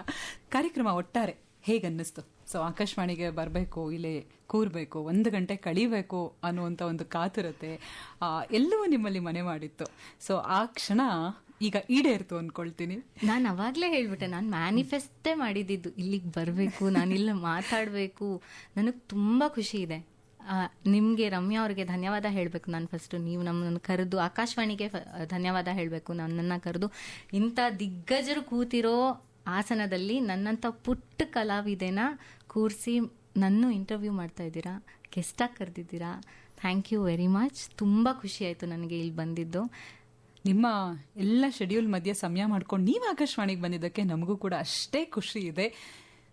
ಕಾರ್ಯಕ್ರಮ ಒಟ್ಟಾರೆ ಹೇಗನ್ನಿಸ್ತು? ಸೊ ಆಕಾಶವಾಣಿಗೆ ಬರಬೇಕು, ಇಲ್ಲಿ ಕೂರ್ಬೇಕು, ಒಂದು ಗಂಟೆ ಕಳಿಬೇಕು ಅನ್ನುವಂಥ ಒಂದು ಕಾತುರತೆ ಎಲ್ಲವೂ ನಿಮ್ಮಲ್ಲಿ ಮನೆ ಮಾಡಿತ್ತು. ಸೊ ಆ ಕ್ಷಣ ಈಗ ಈಡೇರ್ತು ಅನ್ಕೊಳ್ತೀನಿ. ನಾನು ಅವಾಗಲೇ ಹೇಳ್ಬಿಟ್ಟೆ, ನಾನು ಮ್ಯಾನಿಫೆಸ್ಟೇ ಮಾಡಿದ್ದು, ಇಲ್ಲಿಗೆ ಬರಬೇಕು, ನಾನು ಇಲ್ಲಿ ಮಾತಾಡಬೇಕು, ನನಗೆ ತುಂಬ ಖುಷಿ ಇದೆ. ನಿಮಗೆ ರಮ್ಯಾ ಅವ್ರಿಗೆ ಧನ್ಯವಾದ ಹೇಳಬೇಕು ನಾನು ಫಸ್ಟು ನೀವು ನಮ್ಮನ್ನು ಕರೆದು, ಆಕಾಶವಾಣಿಗೆ ಧನ್ಯವಾದ ಹೇಳಬೇಕು, ನನ್ನನ್ನು ಕರೆದು, ಇಂಥ ದಿಗ್ಗಜರು ಕೂತಿರೋ ಆಸನದಲ್ಲಿ ನನ್ನಂಥ ಪುಟ್ಟ ಕಲಾವಿದೆನ ಕೂರಿಸಿ ನನ್ನ ಇಂಟರ್ವ್ಯೂ ಮಾಡ್ತಾ ಇದ್ದೀರಾ? ಗೆಸ್ಟಾಗಿ ಕರೆದಿದ್ದೀರಾ? ಥ್ಯಾಂಕ್ ಯು ವೆರಿ ಮಚ್ ತುಂಬ ಖುಷಿ ಆಯಿತು ನನಗೆ ಇಲ್ಲಿ ಬಂದಿದ್ದು. ನಿಮ್ಮ ಎಲ್ಲ ಶೆಡ್ಯೂಲ್ ಮಧ್ಯೆ ಸಮಯ ಮಾಡ್ಕೊಂಡು ನೀವು ಆಕಾಶವಾಣಿಗೆ ಬಂದಿದ್ದಕ್ಕೆ ನಮಗೂ ಕೂಡ ಅಷ್ಟೇ ಖುಷಿ ಇದೆ.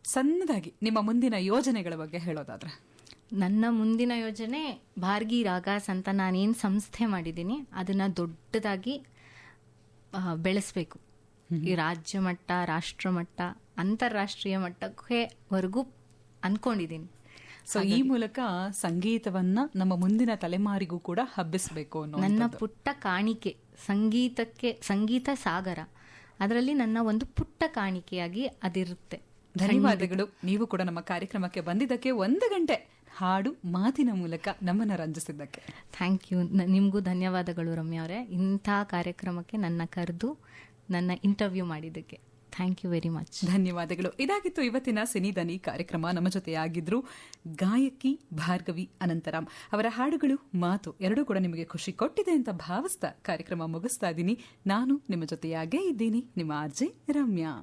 ಸಣ್ಣದಾಗಿ ನಿಮ್ಮ ಮುಂದಿನ ಯೋಜನೆಗಳ ಬಗ್ಗೆ ಹೇಳೋದಾದ್ರೆ. ನನ್ನ ಮುಂದಿನ ಯೋಜನೆ ಭಾರ್ಗಿ ರಾಗಾಸ್ ಅಂತ ನಾನೇನು ಸಂಸ್ಥೆ ಮಾಡಿದ್ದೀನಿ ಅದನ್ನು ದೊಡ್ಡದಾಗಿ ಬೆಳೆಸ್ಬೇಕು. ಈ ರಾಜ್ಯ ಮಟ್ಟ ರಾಷ್ಟ್ರ ಮಟ್ಟ ಅಂತಾರಾಷ್ಟ್ರೀಯ ಮಟ್ಟಕ್ಕೆ ವರೆಗೂ ಅನ್ಕೊಂಡಿದ್ದೀನಿ ಸೊ ಈ ಮೂಲಕ ಸಂಗೀತವನ್ನ ನಮ್ಮ ಮುಂದಿನ ತಲೆಮಾರಿಗೂ ಕೂಡ ಹಬ್ಬಿಸಬೇಕು ಅನ್ನೋ ನನ್ನ ಪುಟ್ಟ ಕಾಣಿಕೆ ಸಂಗೀತಕ್ಕೆ ಸಂಗೀತ ಸಾಗರ. ಅದರಲ್ಲಿ ನನ್ನ ಒಂದು ಪುಟ್ಟ ಕಾಣಿಕೆಯಾಗಿ ಅದಿರುತ್ತೆ ಧನ್ಯವಾದಗಳು. ನೀವು ಕೂಡ ನಮ್ಮ ಕಾರ್ಯಕ್ರಮಕ್ಕೆ ಬಂದಿದ್ದಕ್ಕೆ ಒಂದು ಗಂಟೆ ಹಾಡು ಮಾತಿನ ಮೂಲಕ ನಮ್ಮನ್ನ ರಂಜಿಸಿದ್ದಕ್ಕೆ. ಥ್ಯಾಂಕ್ ಯು ನಿಮಗೂ ಧನ್ಯವಾದಗಳು ರಮ್ಯ ಅವರೇ. ಇಂಥ ಕಾರ್ಯಕ್ರಮಕ್ಕೆ ನನ್ನ ಕರೆದು ನನ್ನ ಇಂಟರ್ವ್ಯೂ ಮಾಡಿದ್ದಕ್ಕೆ. ಥ್ಯಾಂಕ್ ಯು ವೆರಿ ಮಚ್ ಧನ್ಯವಾದಗಳು. ಇದಾಗಿತ್ತು ಇವತ್ತಿನ ಸಿನಿದನಿ ಕಾರ್ಯಕ್ರಮ. ನಮ್ಮ ಜೊತೆಯಾಗಿದ್ರು ಗಾಯಕಿ ಭಾರ್ಗವಿ ಅನಂತರಾಮ್. ಅವರ ಹಾಡುಗಳು, ಮಾತು ಎರಡೂ ಕೂಡ ನಿಮಗೆ ಖುಷಿ ಕೊಟ್ಟಿದೆ ಅಂತ ಭಾವಿಸ್ತಾ ಕಾರ್ಯಕ್ರಮ ಮುಗಿಸ್ತಾ ಇದ್ದೀನಿ. ನಾನು ನಿಮ್ಮ ಜೊತೆಯಾಗೇ ಇದ್ದೀನಿ. ನಿಮ್ಮ ಆರ್ಜೆ ರಮ್ಯಾ.